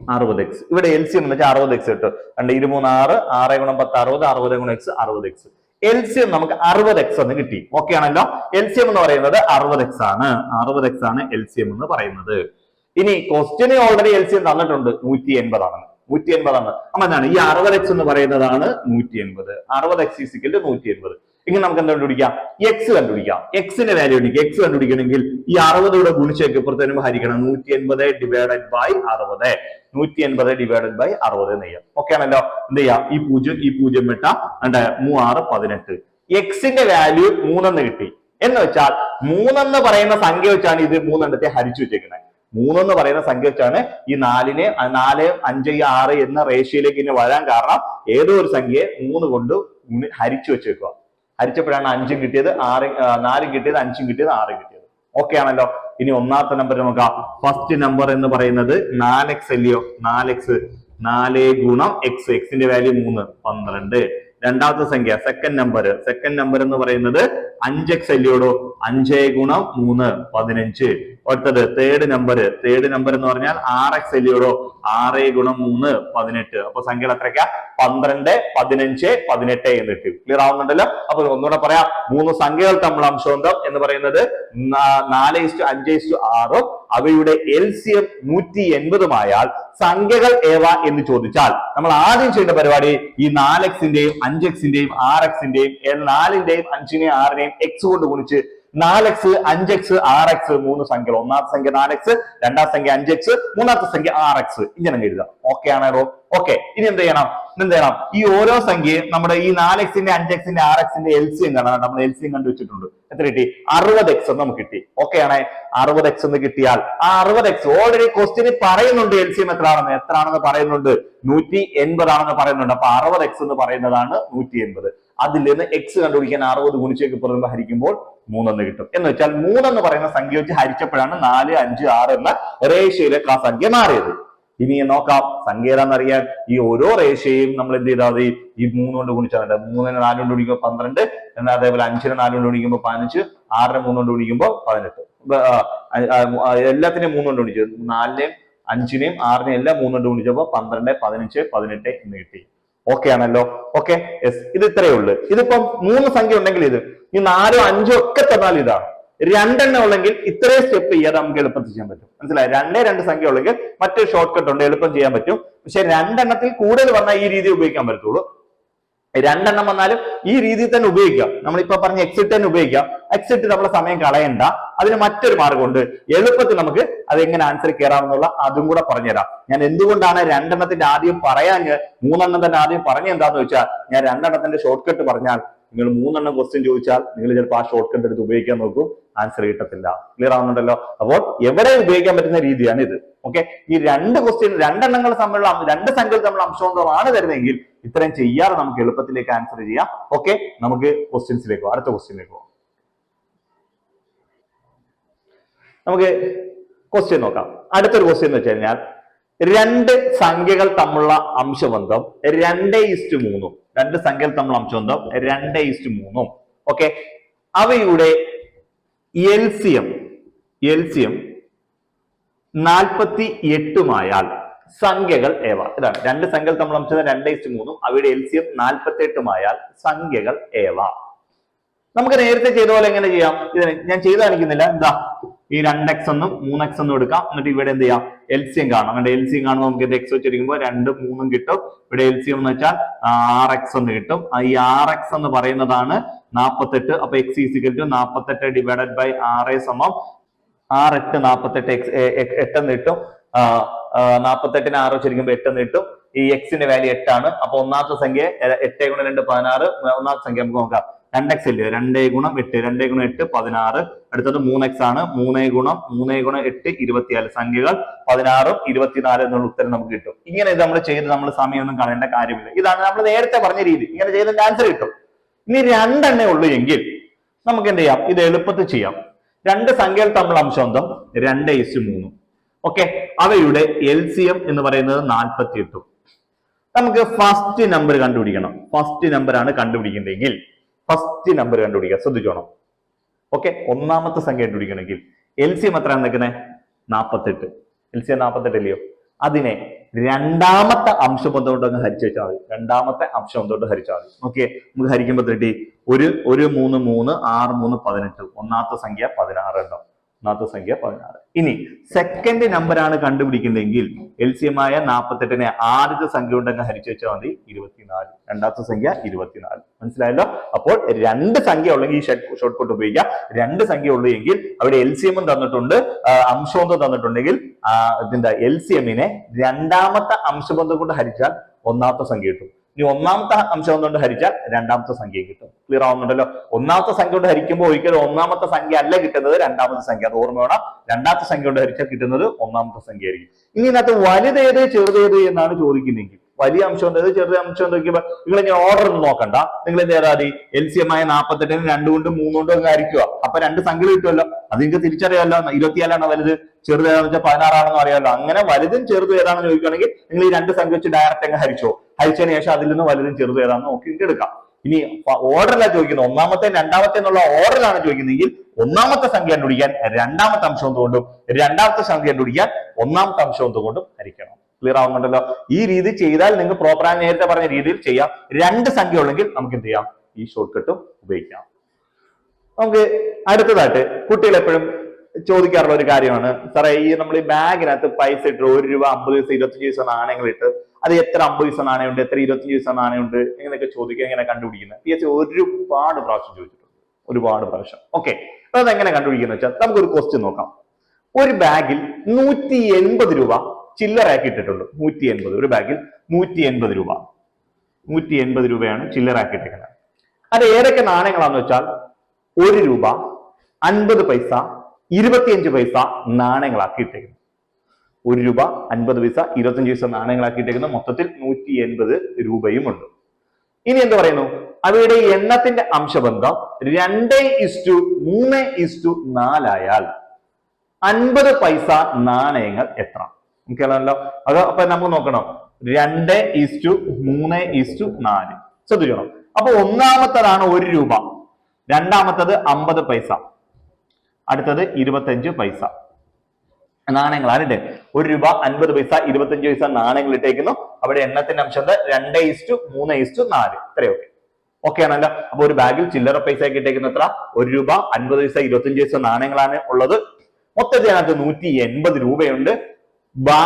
അറുപത് എക്സ് ഇവിടെ എൽ സി എം എന്ന് വെച്ചാൽ അറുപത് എക്സ് കിട്ടും. രണ്ട് ഇരുമൂന്ന് ആറ് ആറ് ഗുണം പത്ത് അറുപത് അറുപത് ഗുണം എക്സ് അറുപത് എക്സ് എൽ സി എം നമുക്ക് അറുപത് എക്സ് എന്ന് കിട്ടി. ഓക്കെ ആണല്ലോ? എൽ സി എം എന്ന് പറയുന്നത് അറുപത് എക്സ് ആണ്. അറുപത് എക്സ് ആണ് എൽ സി എം എന്ന് പറയുന്നത്. ഇനി ക്വസ്റ്റ്യന് ഓൾറെഡി എൽ സി എം തന്നിട്ടുണ്ട്. നൂറ്റി എൺപതാണ് നൂറ്റി എൺപതാണ് അപ്പൊ എന്താണ്? ഈ അറുപത് എക്സ് എന്ന് പറയുന്നതാണ് നൂറ്റി എൺപത് അറുപത് എക്സ് ഈസിക്കൽ നൂറ്റി എൺപത് ഇങ്ങനെ നമുക്ക് എന്താ കണ്ടുപിടിക്കാം? എക്സ് കണ്ടുപിടിക്കാം. എക്സിന്റെ വാല്യൂ കണ്ടുപിടിക്കാം എക്സ് കണ്ടുപിടിക്കണമെങ്കിൽ ഈ അറുപതോടെ ഗുണിച്ചേക്ക് ഇപ്പുറത്തേനും ഹരിക്കണം. നൂറ്റി എൺപത് ഡിവൈഡഡ് ബൈ അറുപത്. നൂറ്റി എൺപത് ഡിവൈഡഡ് ബൈ അറുപത് എന്ന് ചെയ്യാം. ഓക്കെ ആണല്ലോ. എന്ത് ചെയ്യാം? ഈ പൂജ്യം ഈ പൂജ്യം വിട്ട രണ്ട് മൂന്നാറ് പതിനെട്ട്. എക്സിന്റെ വാല്യൂ മൂന്നെന്ന് കിട്ടി. എന്ന് വെച്ചാൽ മൂന്നെന്ന് പറയുന്ന സംഖ്യ വെച്ചാണ് ഇത് മൂന്നെണ്ണത്തെ ഹരിച്ചു വെച്ചേക്കുന്നത് മൂന്നെന്ന് പറയുന്ന സംഖ്യ വെച്ചാണ് ഈ നാലിനെ നാല് അഞ്ച് ആറ് എന്ന റേഷ്യയിലേക്ക് ഇനി വരാൻ കാരണം ഏതോ ഒരു സംഖ്യയെ മൂന്ന് കൊണ്ട് ഹരിച്ചു വെച്ചേക്കുക ഹരിച്ചപ്പോഴാണ് അഞ്ചും കിട്ടിയത് ആറ് നാലും കിട്ടിയത് അഞ്ചും കിട്ടിയത് ആറും കിട്ടിയത്. ഓക്കെ ആണല്ലോ. ഇനി ഒന്നാമത്തെ നമ്പർ നോക്കാം ഫസ്റ്റ് നമ്പർ എന്ന് പറയുന്നത് നാല് എക്സ് അല്ലയോ? നാല് എക്സ് നാല് ഗുണം എക്സ് എക്സിന്റെ വാല്യൂ മൂന്ന്. പന്ത്രണ്ട്. രണ്ടാമത്തെ സംഖ്യ സെക്കൻഡ് നമ്പർ സെക്കൻഡ് നമ്പർ എന്ന് പറയുന്നത് അഞ്ച് എക്സ് അല്ലയോടോ അഞ്ച് ഗുണം മൂന്ന് പതിനഞ്ച്. അടുത്തത് തേർഡ് നമ്പർ തേർഡ് നമ്പർ എന്ന് പറഞ്ഞാൽ ആറ് എക്സ് അല്ലയോടോ ആറ് ഗുണം മൂന്ന് പതിനെട്ട്. അപ്പൊ സംഖ്യകൾ എത്രയ്ക്കാ? പന്ത്രണ്ട് പതിനഞ്ച് പതിനെട്ട് എന്ന് കിട്ടി. ക്ലിയർ ആവുന്നുണ്ടല്ലോ? അപ്പൊ ഒന്നുകൂടെ പറയാം. മൂന്ന് സംഖ്യകൾ തമ്മിൽ അംശബന്ധം എന്ന് പറയുന്നത് നാല് ഇസ്റ്റു അഞ്ച് ഇസ്റ്റു ആറും അവയുടെ എൽ സി എം നൂറ്റി എൺപതുമായാൽ സംഖ്യകൾ ഏവ എന്ന് ചോദിച്ചാൽ നമ്മൾ ആദ്യം ചെയ്യേണ്ട പരിപാടി ഈ നാല് എക്സിന്റെയും അഞ്ച് എക്സിന്റെയും ആറ് എക്സിന്റെയും നാലിന്റെയും അഞ്ചിനെയും ആറിനെയും എക്സ് കൊണ്ട് ഗുണിച്ച് നാല് എക്സ് അഞ്ച് എക്സ് ആറ് എക്സ് മൂന്ന് സംഖ്യകൾ. ഒന്നാമത്തെ സംഖ്യ നാല് എക്സ് രണ്ടാമത്തെ സംഖ്യ അഞ്ച് എക്സ് മൂന്നാമത്തെ സംഖ്യ ആറ് എക്സ് ഇങ്ങനെ എഴുതാം ഓക്കെ ആണോ ഓക്കെ ഇനി എന്ത് ചെയ്യണം? എന്ത് ചെയ്യണം ഈ ഓരോ സംഖ്യയും നമ്മുടെ ഈ നാല് എക്സിന്റെ അഞ്ച് എക്സിന്റെ ആറ് എക്സിന്റെ എൽ സി എം കാണാം നമ്മൾ എൽ എം കണ്ടുവച്ചിട്ടുണ്ട്. എത്ര കിട്ടി? അറുപത് എക്സ് എന്ന് നമുക്ക് കിട്ടി. ഓക്കെ ആണേ. അറുപത് എക്സ് എന്ന് കിട്ടിയാൽ ആ അറുപത് എക്സ് ഓൾറെഡി ക്വസ്റ്റിന് പറയുന്നുണ്ട് എൽ സി എം എത്ര ആണെന്ന് പറയുന്നുണ്ട്? നൂറ്റി എൺപത് ആണെന്ന് പറയുന്നുണ്ട്. അപ്പൊ അറുപത് എക്സ് എന്ന് പറയുന്നതാണ് നൂറ്റി എൺപത് അതിൽ നിന്ന് എക്സ് കണ്ടുപിടിക്കാൻ അറുപത് ഗുണിച്ചേക്ക് പറയുമ്പോൾ ഹരിക്കുമ്പോൾ മൂന്നെന്ന് കിട്ടും. എന്ന് വെച്ചാൽ മൂന്നെന്ന് പറയുന്ന സംഖ്യ വെച്ച് ഹരിച്ചപ്പോഴാണ് നാല് അഞ്ച് ആറ് എന്ന റേഷ്യയിലേക്ക് ആ സംഖ്യ മാറിയത്. ഇനി നോക്കാം. സംഖ്യ ഏതാണെന്നറിയാൻ ഈ ഓരോ റേഷ്യയും നമ്മൾ എന്ത് ചെയ്താൽ മതി? ഈ മൂന്ന് കൊണ്ട് ഗുണിച്ചാൽ മൂന്നിന് നാല് കൊണ്ട് ഗുണിക്കുമ്പോൾ പന്ത്രണ്ട് എന്നാൽ അതേപോലെ അഞ്ചിന് നാല് കൊണ്ട് ഗുണിക്കുമ്പോൾ പതിനഞ്ച് ആറിന് മൂന്ന് കൊണ്ട് ഗുണിക്കുമ്പോൾ പതിനെട്ട്. എല്ലാത്തിനെയും മൂന്ന് കൊണ്ട് ഗുണിച്ചു. നാലിനെയും അഞ്ചിനെയും ആറിനെയും എല്ലാം മൂന്ന് കൊണ്ട് ഗുണിച്ചപ്പോൾ പന്ത്രണ്ട് പതിനഞ്ച് പതിനെട്ട് എന്ന് കിട്ടി. ഓക്കെ ആണല്ലോ. ഓക്കെ യെസ് ഇത് ഇത്രയേ ഉള്ളൂ. ഇതിപ്പം മൂന്ന് സംഖ്യ ഉണ്ടെങ്കിൽ ഇത് ഈ നാലോ അഞ്ചോ ഒക്കെ തന്നാൽ ഇതാണ്. രണ്ടെണ്ണം ഉള്ളെങ്കിൽ ഇത്രയും സ്റ്റെപ്പ് ചെയ്യാതെ നമുക്ക് എളുപ്പത്തിൽ ചെയ്യാൻ പറ്റും. മനസ്സിലായി? രണ്ടേ രണ്ട് സംഖ്യ ഉള്ളെങ്കിൽ മറ്റൊരു ഷോർട്ട് കട്ട് ഉണ്ട് എളുപ്പം ചെയ്യാൻ പറ്റും. പക്ഷെ രണ്ടെണ്ണത്തിൽ കൂടുതൽ വന്നാൽ ഈ രീതി ഉപയോഗിക്കാൻ പറ്റത്തുള്ളൂ. രണ്ടെണ്ണം വന്നാലും ഈ രീതിയിൽ തന്നെ ഉപയോഗിക്കാം. നമ്മളിപ്പോ പറഞ്ഞ എക്സിറ്റ് തന്നെ ഉപയോഗിക്കാം. എക്സിറ്റ് നമ്മളെ സമയം കളയണ്ട. അതിന് മറ്റൊരു മാർഗമുണ്ട്. എളുപ്പത്തിൽ നമുക്ക് അത് എങ്ങനെ ആൻസർ കയറാമെന്നുള്ള അതും കൂടെ പറഞ്ഞുതരാം. ഞാൻ എന്തുകൊണ്ടാണ് രണ്ടെണ്ണത്തിന്റെ ആദ്യം പറയാൻ മൂന്നെണ്ണം തന്നെ ആദ്യം പറഞ്ഞ എന്താന്ന് വെച്ചാൽ ഞാൻ രണ്ടെണ്ണത്തിന്റെ ഷോർട്ട് കട്ട് പറഞ്ഞാൽ നിങ്ങൾ മൂന്നെണ്ണം ക്വസ്റ്റ്യൻ ചോദിച്ചാൽ നിങ്ങൾ ചിലപ്പോൾ ആ ഷോർട്ട് കട്ട് എടുത്ത് ഉപയോഗിക്കാൻ നോക്കും. ആൻസർ കിട്ടത്തില്ല. ക്ലിയർ ആവുന്നുണ്ടല്ലോ? അപ്പോൾ എവിടെ ഉപയോഗിക്കാൻ പറ്റുന്ന രീതിയാണ് ഇത്. ഓക്കെ ഈ രണ്ട് ക്വസ്റ്റ്യൻ രണ്ടെണ്ണങ്ങൾ തമ്മിലുള്ള രണ്ട് സംഖ്യകൾ തമ്മിലുള്ള അംശബന്ധമാണ് തരുന്നതെങ്കിൽ ഇത്രയും ചെയ്യാതെ നമുക്ക് എളുപ്പത്തിലേക്ക് ആൻസർ ചെയ്യാം. ഓക്കെ നമുക്ക് ക്വസ്റ്റ്യൻസിലേക്ക് അടുത്ത ക്വസ്റ്റ്യനിലേക്ക് നമുക്ക് ക്വസ്റ്റ്യൻ നോക്കാം. അടുത്തൊരു ക്വസ്റ്റ്യൻ എന്ന് വെച്ച് കഴിഞ്ഞാൽ രണ്ട് സംഖ്യകൾ തമ്മിലുള്ള അംശബന്ധം രണ്ട് ഇസ്റ്റ് മൂന്നും. രണ്ട് സംഖ്യകൾ തമ്മിൽ അംശബന്ധം രണ്ട് ഈസ്റ്റ് മൂന്നും. ഓക്കെ അവയുടെ L C M L C M നാൽപ്പത്തി എട്ടുമായാൽ സംഖ്യകൾ ഏവ? ഇതാണ് രണ്ട് സംഖ്യകൾ തമ്മിൽ അംശം രണ്ട് ഇസ്റ്റ് മൂന്നും അവയുടെ എൽ സി എം നാൽപ്പത്തി എട്ടുമായാൽ സംഖ്യകൾ ഏവ. നമുക്ക് നേരത്തെ ചെയ്ത പോലെ എങ്ങനെ ചെയ്യാം? ഇതിന് ഞാൻ ചെയ്ത് കാണിക്കുന്നില്ല. എന്താ? ഈ രണ്ട് എക്സ് ഒന്നും മൂന്ന് എക്സ് ഒന്നും എടുക്കാം. എന്നിട്ട് ഇവിടെ എന്ത് ചെയ്യാം? എൽ സി എം കാണാം എൽ സി എം കാണുമ്പോൾ നമുക്ക് എക്സ് വെച്ചിരിക്കുമ്പോൾ രണ്ട് മൂന്നും കിട്ടും. ഇവിടെ എൽ സി എം എന്ന് വെച്ചാൽ ആർ എക്സ് എന്ന് കിട്ടും ഈ ആർ എക്സ് എന്ന് പറയുന്നതാണ് നാൽപ്പത്തെട്ട് അപ്പൊ എക്സ് ഈസിക്കൽ ടു നാൽപ്പത്തെട്ട് ഡിവൈഡഡ് ബൈ ആർ എ സമം ആർ എട്ട് നാൽപ്പത്തെട്ട് എക്സ് എട്ട് എന്ന് കിട്ടും. നാൽപ്പത്തെട്ടിന് ആറ് വെച്ചിരിക്കുമ്പോൾ എട്ട് എന്ന് കിട്ടും. ഈ എക്സിന്റെ വാല്യൂ എട്ടാണ്. അപ്പൊ ഒന്നാമത്തെ സംഖ്യ എട്ട് ഗുണ രണ്ട് പതിനാറ്. ഒന്നാമത്തെ സംഖ്യ നമുക്ക് നോക്കാം. രണ്ട് എക്സ് ഇല്ലേ? രണ്ടേ ഗുണം എട്ട്. രണ്ടേ ഗുണം എട്ട് പതിനാറ്. അടുത്തത് മൂന്ന് എക്സ് ആണ്. മൂന്നേ ഗുണം മൂന്നേ ഗുണം എട്ട് ഇരുപത്തിനാല് സംഖ്യകൾ. പതിനാറും ഇരുപത്തിനാല് എന്നുള്ള ഉത്തരം നമുക്ക് കിട്ടും. ഇങ്ങനെ ഇത് നമ്മൾ ചെയ്ത് നമ്മൾ സമയമൊന്നും കളയേണ്ട കാര്യമില്ല. ഇതാണ് നമ്മൾ നേരത്തെ പറഞ്ഞ രീതി. ഇങ്ങനെ ചെയ്തതിന്റെ ആൻസർ കിട്ടും. ഇനി രണ്ടെണ്ണേ ഉള്ളൂ എങ്കിൽ നമുക്ക് എന്ത് ചെയ്യാം? ഇത് എളുപ്പത്തിൽ ചെയ്യാം. രണ്ട് സംഖ്യകൾ തമ്മിൽ അംശബന്ധം രണ്ട് ഇസ് മൂന്നും. ഓക്കെ അവയുടെ എൽ സി എം എന്ന് പറയുന്നത് നാൽപ്പത്തി എട്ടും നമുക്ക് ഫസ്റ്റ് നമ്പർ കണ്ടുപിടിക്കണം. ഫസ്റ്റ് നമ്പർ ആണ് കണ്ടുപിടിക്കേണ്ടതെങ്കിൽ ഫസ്റ്റ് നമ്പർ കണ്ടുപിടിക്കുക. ശ്രദ്ധിച്ചോണം. ഓക്കെ ഒന്നാമത്തെ സംഖ്യ കണ്ടുപിടിക്കണമെങ്കിൽ എൽ സി എം എത്രയാണ് നിൽക്കുന്നത്? നാൽപ്പത്തെട്ട് എൽ സി എം നാൽപ്പത്തെട്ട് അല്ലയോ? അതിനെ രണ്ടാമത്തെ അംശം എന്തുകൊണ്ട് അങ്ങ് ഹരിച്ചു വെച്ചാൽ മതി. രണ്ടാമത്തെ അംശം എന്തുകൊണ്ട് ഹരിച്ചാൽ മതി. ഓക്കെ നമുക്ക് ഹരിക്കുമ്പോൾ തെട്ടി ഒരു ഒരു മൂന്ന് മൂന്ന് ആറ് മൂന്ന് പതിനെട്ട്. ഒന്നാമത്തെ സംഖ്യ പതിനാറ് എണ്ണം. ഒന്നാമത്തെ സംഖ്യ പതിനാറ്. ഇനി സെക്കൻഡ് നമ്പർ ആണ് കണ്ടുപിടിക്കുന്നതെങ്കിൽ എൽ സി എം ആയ നാൽപ്പത്തെട്ടിനെ ആദ്യത്തെ സംഖ്യ ഉണ്ടെന്ന് ഹരിച്ചു വെച്ചാൽ മതി ഇരുപത്തിനാല്. രണ്ടാമത്തെ സംഖ്യ ഇരുപത്തിനാല്. മനസ്സിലായല്ലോ? അപ്പോൾ രണ്ട് സംഖ്യ ഉള്ളെങ്കിൽ ഈ ഷോർട്ട് കട്ട് ഉപയോഗിക്കാം. രണ്ട് സംഖ്യ ഉള്ളൂ എങ്കിൽ അവിടെ എൽ സി എമ്മും തന്നിട്ടുണ്ട് അംശബന്ധം തന്നിട്ടുണ്ടെങ്കിൽ ഇതിന്റെ എൽ സി എമ്മിനെ രണ്ടാമത്തെ അംശബന്ധം കൊണ്ട് ഹരിച്ചാൽ ഒന്നാമത്തെ സംഖ്യ കിട്ടും. ഇനി ഒന്നാമത്തെ അംശം കൊണ്ട് ഹരിച്ചാൽ രണ്ടാമത്തെ സംഖ്യ കിട്ടും. ക്ലിയർ ആവുന്നുണ്ടല്ലോ? ഒന്നാമത്തെ സംഖ്യ കൊണ്ട് ഹരിക്കുമ്പോൾ ഒരിക്കലും ഒന്നാമത്തെ സംഖ്യ അല്ല കിട്ടുന്നത് രണ്ടാമത്തെ സംഖ്യ. അത് ഓർമ്മ വേണം. രണ്ടാമത്തെ സംഖ്യ കൊണ്ട് ഹരിച്ചാൽ കിട്ടുന്നത് ഒന്നാമത്തെ സംഖ്യ ആയിരിക്കും. ഇനി ഇതിനകത്ത് വലുതേത് ചെറുതേത് എന്നാണ് ചോദിക്കുന്നതെങ്കിൽ വലിയ അംശം ഏത് ചെറിയ അംശം ഉണ്ട്. നോക്കിയപ്പോൾ നിങ്ങൾ ഇനി ഓർഡർ ഒന്നും നോക്കണ്ട. നിങ്ങൾ എന്ത് ചെയ്താൽ മതി. എൽ സി എം ആയ നാൽപ്പത്തെട്ടിന് രണ്ടു കൊണ്ടും മൂന്ന് കൊണ്ടും അങ്ങ് ഹരിക്കുക അപ്പൊ രണ്ട് സംഖ്യ കിട്ടുമല്ലോ. അത് നിങ്ങൾക്ക് തിരിച്ചറിയാമല്ലോ. ഇരുപത്തിയാലാണോ വലുത്? ചെറുത് ഏതാണെന്ന് വെച്ചാൽ പതിനാറാണെന്ന് അറിയാമല്ലോ. അങ്ങനെ വലുതും ചെറുതും ഏതാണെന്ന് ചോദിക്കുകയാണെങ്കിൽ നിങ്ങൾ ഈ രണ്ട് സംഖ്യ വെച്ച് ഡയറക്റ്റ് അങ്ങ് ഹരിച്ചോ. ഹരിച്ചതിന് ശേഷം അതിൽ നിന്ന് വലുതും ചെറുതും ഏതാണെന്ന് നോക്കി എടുക്കാം. ഇനി ഓർഡറിലാണ് ചോദിക്കുന്നത്. ഒന്നാമത്തെ രണ്ടാമത്തെ എന്നുള്ള ഓർഡറിലാണ് ചോദിക്കുന്നതെങ്കിൽ ഒന്നാമത്തെ സംഖ്യ കണ്ടുപിടിക്കാൻ രണ്ടാമത്തെ അംശം എന്തുകൊണ്ടും രണ്ടാമത്തെ സംഖ്യ കണ്ടുപിടിക്കാൻ ഒന്നാമത്തെ അംശം എന്തുകൊണ്ടും ഹരിക്കണം. ക്ലിയർ ആവുന്നുണ്ടല്ലോ. ഈ രീതി ചെയ്താൽ നിങ്ങൾ പ്രോപ്പർ ആയി നേരത്തെ പറഞ്ഞ രീതിയിൽ ചെയ്യാം. രണ്ട് സംഖ്യ ഉള്ളെങ്കിൽ നമുക്ക് എന്ത് ചെയ്യാം? ഈ ഷോർട്ട് കട്ടും ഉപയോഗിക്കാം. നമുക്ക് അടുത്തതായിട്ട് കുട്ടികൾ എപ്പോഴും ചോദിക്കാറുള്ള ഒരു കാര്യമാണ്. സാറേ ഈ നമ്മൾ ഈ ബാഗിനകത്ത് പൈസ ഇട്ട് ഒരു രൂപ അമ്പത് പൈസ ഇരുപത്തഞ്ച് പൈസ നാണയങ്ങൾ ഇട്ട് അത് എത്ര അമ്പത് പൈസ നാണയമുണ്ട് എത്ര ഇരുപത്തഞ്ച് പൈസ നാണയമുണ്ട്? എങ്ങനെയൊക്കെ ചോദിക്കുക എങ്ങനെ കണ്ടുപിടിക്കുന്നത്. പി എസ് ഒരുപാട് പ്രാവശ്യം ചോദിച്ചിട്ടുണ്ട്. ഒരുപാട് പ്രാവശ്യം. ഓക്കെ അപ്പൊ അതെങ്ങനെ കണ്ടുപിടിക്കുന്നത് വെച്ചാൽ നമുക്ക് ഒരു ക്വസ്റ്റ്യൻ നോക്കാം. ഒരു ബാഗിൽ നൂറ്റി എൺപത് രൂപ ചില്ലറാക്കി ഇട്ടിട്ടുണ്ട് നൂറ്റി എൺപത് ഒരു ബാഗിൽ നൂറ്റി എൺപത് രൂപ. നൂറ്റി എൺപത് രൂപയാണ് ചില്ലറാക്കി ഇട്ടിരിക്കുന്നത് അത് ഏതൊക്കെ നാണയങ്ങളാന്ന് വെച്ചാൽ ഒരു രൂപ അൻപത് പൈസ ഇരുപത്തിയഞ്ച് പൈസ നാണയങ്ങളാക്കി ഇട്ടേക്കുന്നു ഒരു രൂപ അൻപത് പൈസ ഇരുപത്തഞ്ച് പൈസ നാണയങ്ങളാക്കി ഇട്ടേക്കുന്ന മൊത്തത്തിൽ നൂറ്റി എൺപത് രൂപയുമുണ്ട്. ഇനി എന്ത് പറയുന്നു? അവയുടെ എണ്ണത്തിന്റെ അംശബന്ധം രണ്ട് ഇസ്റ്റു മൂന്ന് ഇസ്റ്റു നാലായാൽ അൻപത് പൈസ നാണയങ്ങൾ എത്ര? നമുക്കല്ലോ അത് അപ്പൊ നമുക്ക് നോക്കണം. രണ്ട് ഈസ്റ്റു മൂന്ന് ഈസ്റ്റു നാല്. ശ്രദ്ധിക്കണം അപ്പൊ ഒന്നാമത്തതാണ് ഒരു രൂപ. രണ്ടാമത്തത് അമ്പത് പൈസ. അടുത്തത് ഇരുപത്തഞ്ച് പൈസ. നാണയങ്ങളാണ് ഇല്ലേ ഒരു രൂപ അൻപത് പൈസ ഇരുപത്തഞ്ച് പൈസ നാണയങ്ങൾ ഇട്ടേക്കുന്നു. അവിടെ എണ്ണത്തിന്റെ അംശം രണ്ട് ഈസ്റ്റു മൂന്ന് ഈസ്റ്റു നാല്. ഇത്രയൊക്കെ ഓക്കെ ആണല്ലോ. അപ്പൊ ഒരു ബാഗിൽ ചില്ലറ പൈസ ഒക്കെ ഇട്ടേക്കുന്ന എത്ര? ഒരു രൂപ അൻപത് പൈസ ഇരുപത്തഞ്ച് പൈസ നാണയങ്ങളാണ് ഉള്ളത്. മൊത്തത്തിൽ അതിനകത്ത് നൂറ്റി എൺപത് രൂപയുണ്ട്.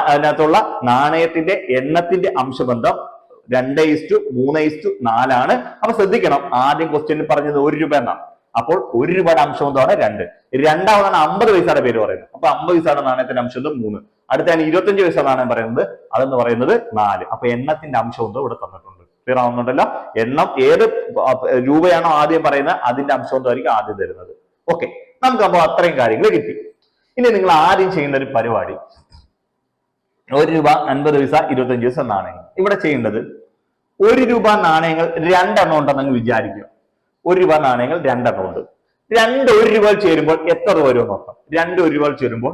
അതിനകത്തുള്ള നാണയത്തിന്റെ എണ്ണത്തിന്റെ അംശബന്ധം രണ്ട് ഇസ്റ്റു മൂന്ന് ഇസ്റ്റു നാലാണ് അപ്പൊ ശ്രദ്ധിക്കണം ആദ്യം ക്വസ്റ്റ്യനിൽ പറഞ്ഞത് ഒരു രൂപ എന്നാണ്. അപ്പോൾ ഒരു രൂപയുടെ അംശം എന്താണ് രണ്ട്. രണ്ടാമതാണ് അമ്പത് പൈസയുടെ പേര് പറയുന്നത്. അപ്പൊ അമ്പത് പൈസയുടെ നാണയത്തിന്റെ അംശം എന്ത് മൂന്ന്. അടുത്താണ് ഇരുപത്തഞ്ച് പൈസ നാണയം പറയുന്നത് അതെന്ന് പറയുന്നത് നാല്. അപ്പൊ എണ്ണത്തിന്റെ അംശം എന്തോ ഇവിടെ തന്നിട്ടുണ്ട്. ക്ലിയർ ആവുന്നുണ്ടല്ലോ? എണ്ണം ഏത് രൂപയാണോ ആദ്യം പറയുന്നത് അതിന്റെ അംശം എന്തായിരിക്കും ആദ്യം തരുന്നത്. ഓക്കെ നമുക്ക് അപ്പോൾ അത്രയും കാര്യങ്ങൾ കിട്ടി. ഇനി നിങ്ങൾ ആദ്യം ചെയ്യുന്ന ഒരു പരിപാടി. ഒരു രൂപ അൻപത് പൈസ ഇരുപത്തഞ്ച് പൈസ നാണയങ്ങൾ ഇവിടെ ചെയ്യേണ്ടത് ഒരു രൂപ നാണയങ്ങൾ രണ്ടെണ്ണം ഉണ്ടെന്ന് വിചാരിക്കുക. ഒരു രൂപ നാണയങ്ങൾ രണ്ടെണ്ണം ഉണ്ട് രണ്ട് ഒരു രൂപ ചേരുമ്പോൾ എത്ര രൂപ വരും നോക്കാം. രണ്ട് ഒരു രൂപ ചേരുമ്പോൾ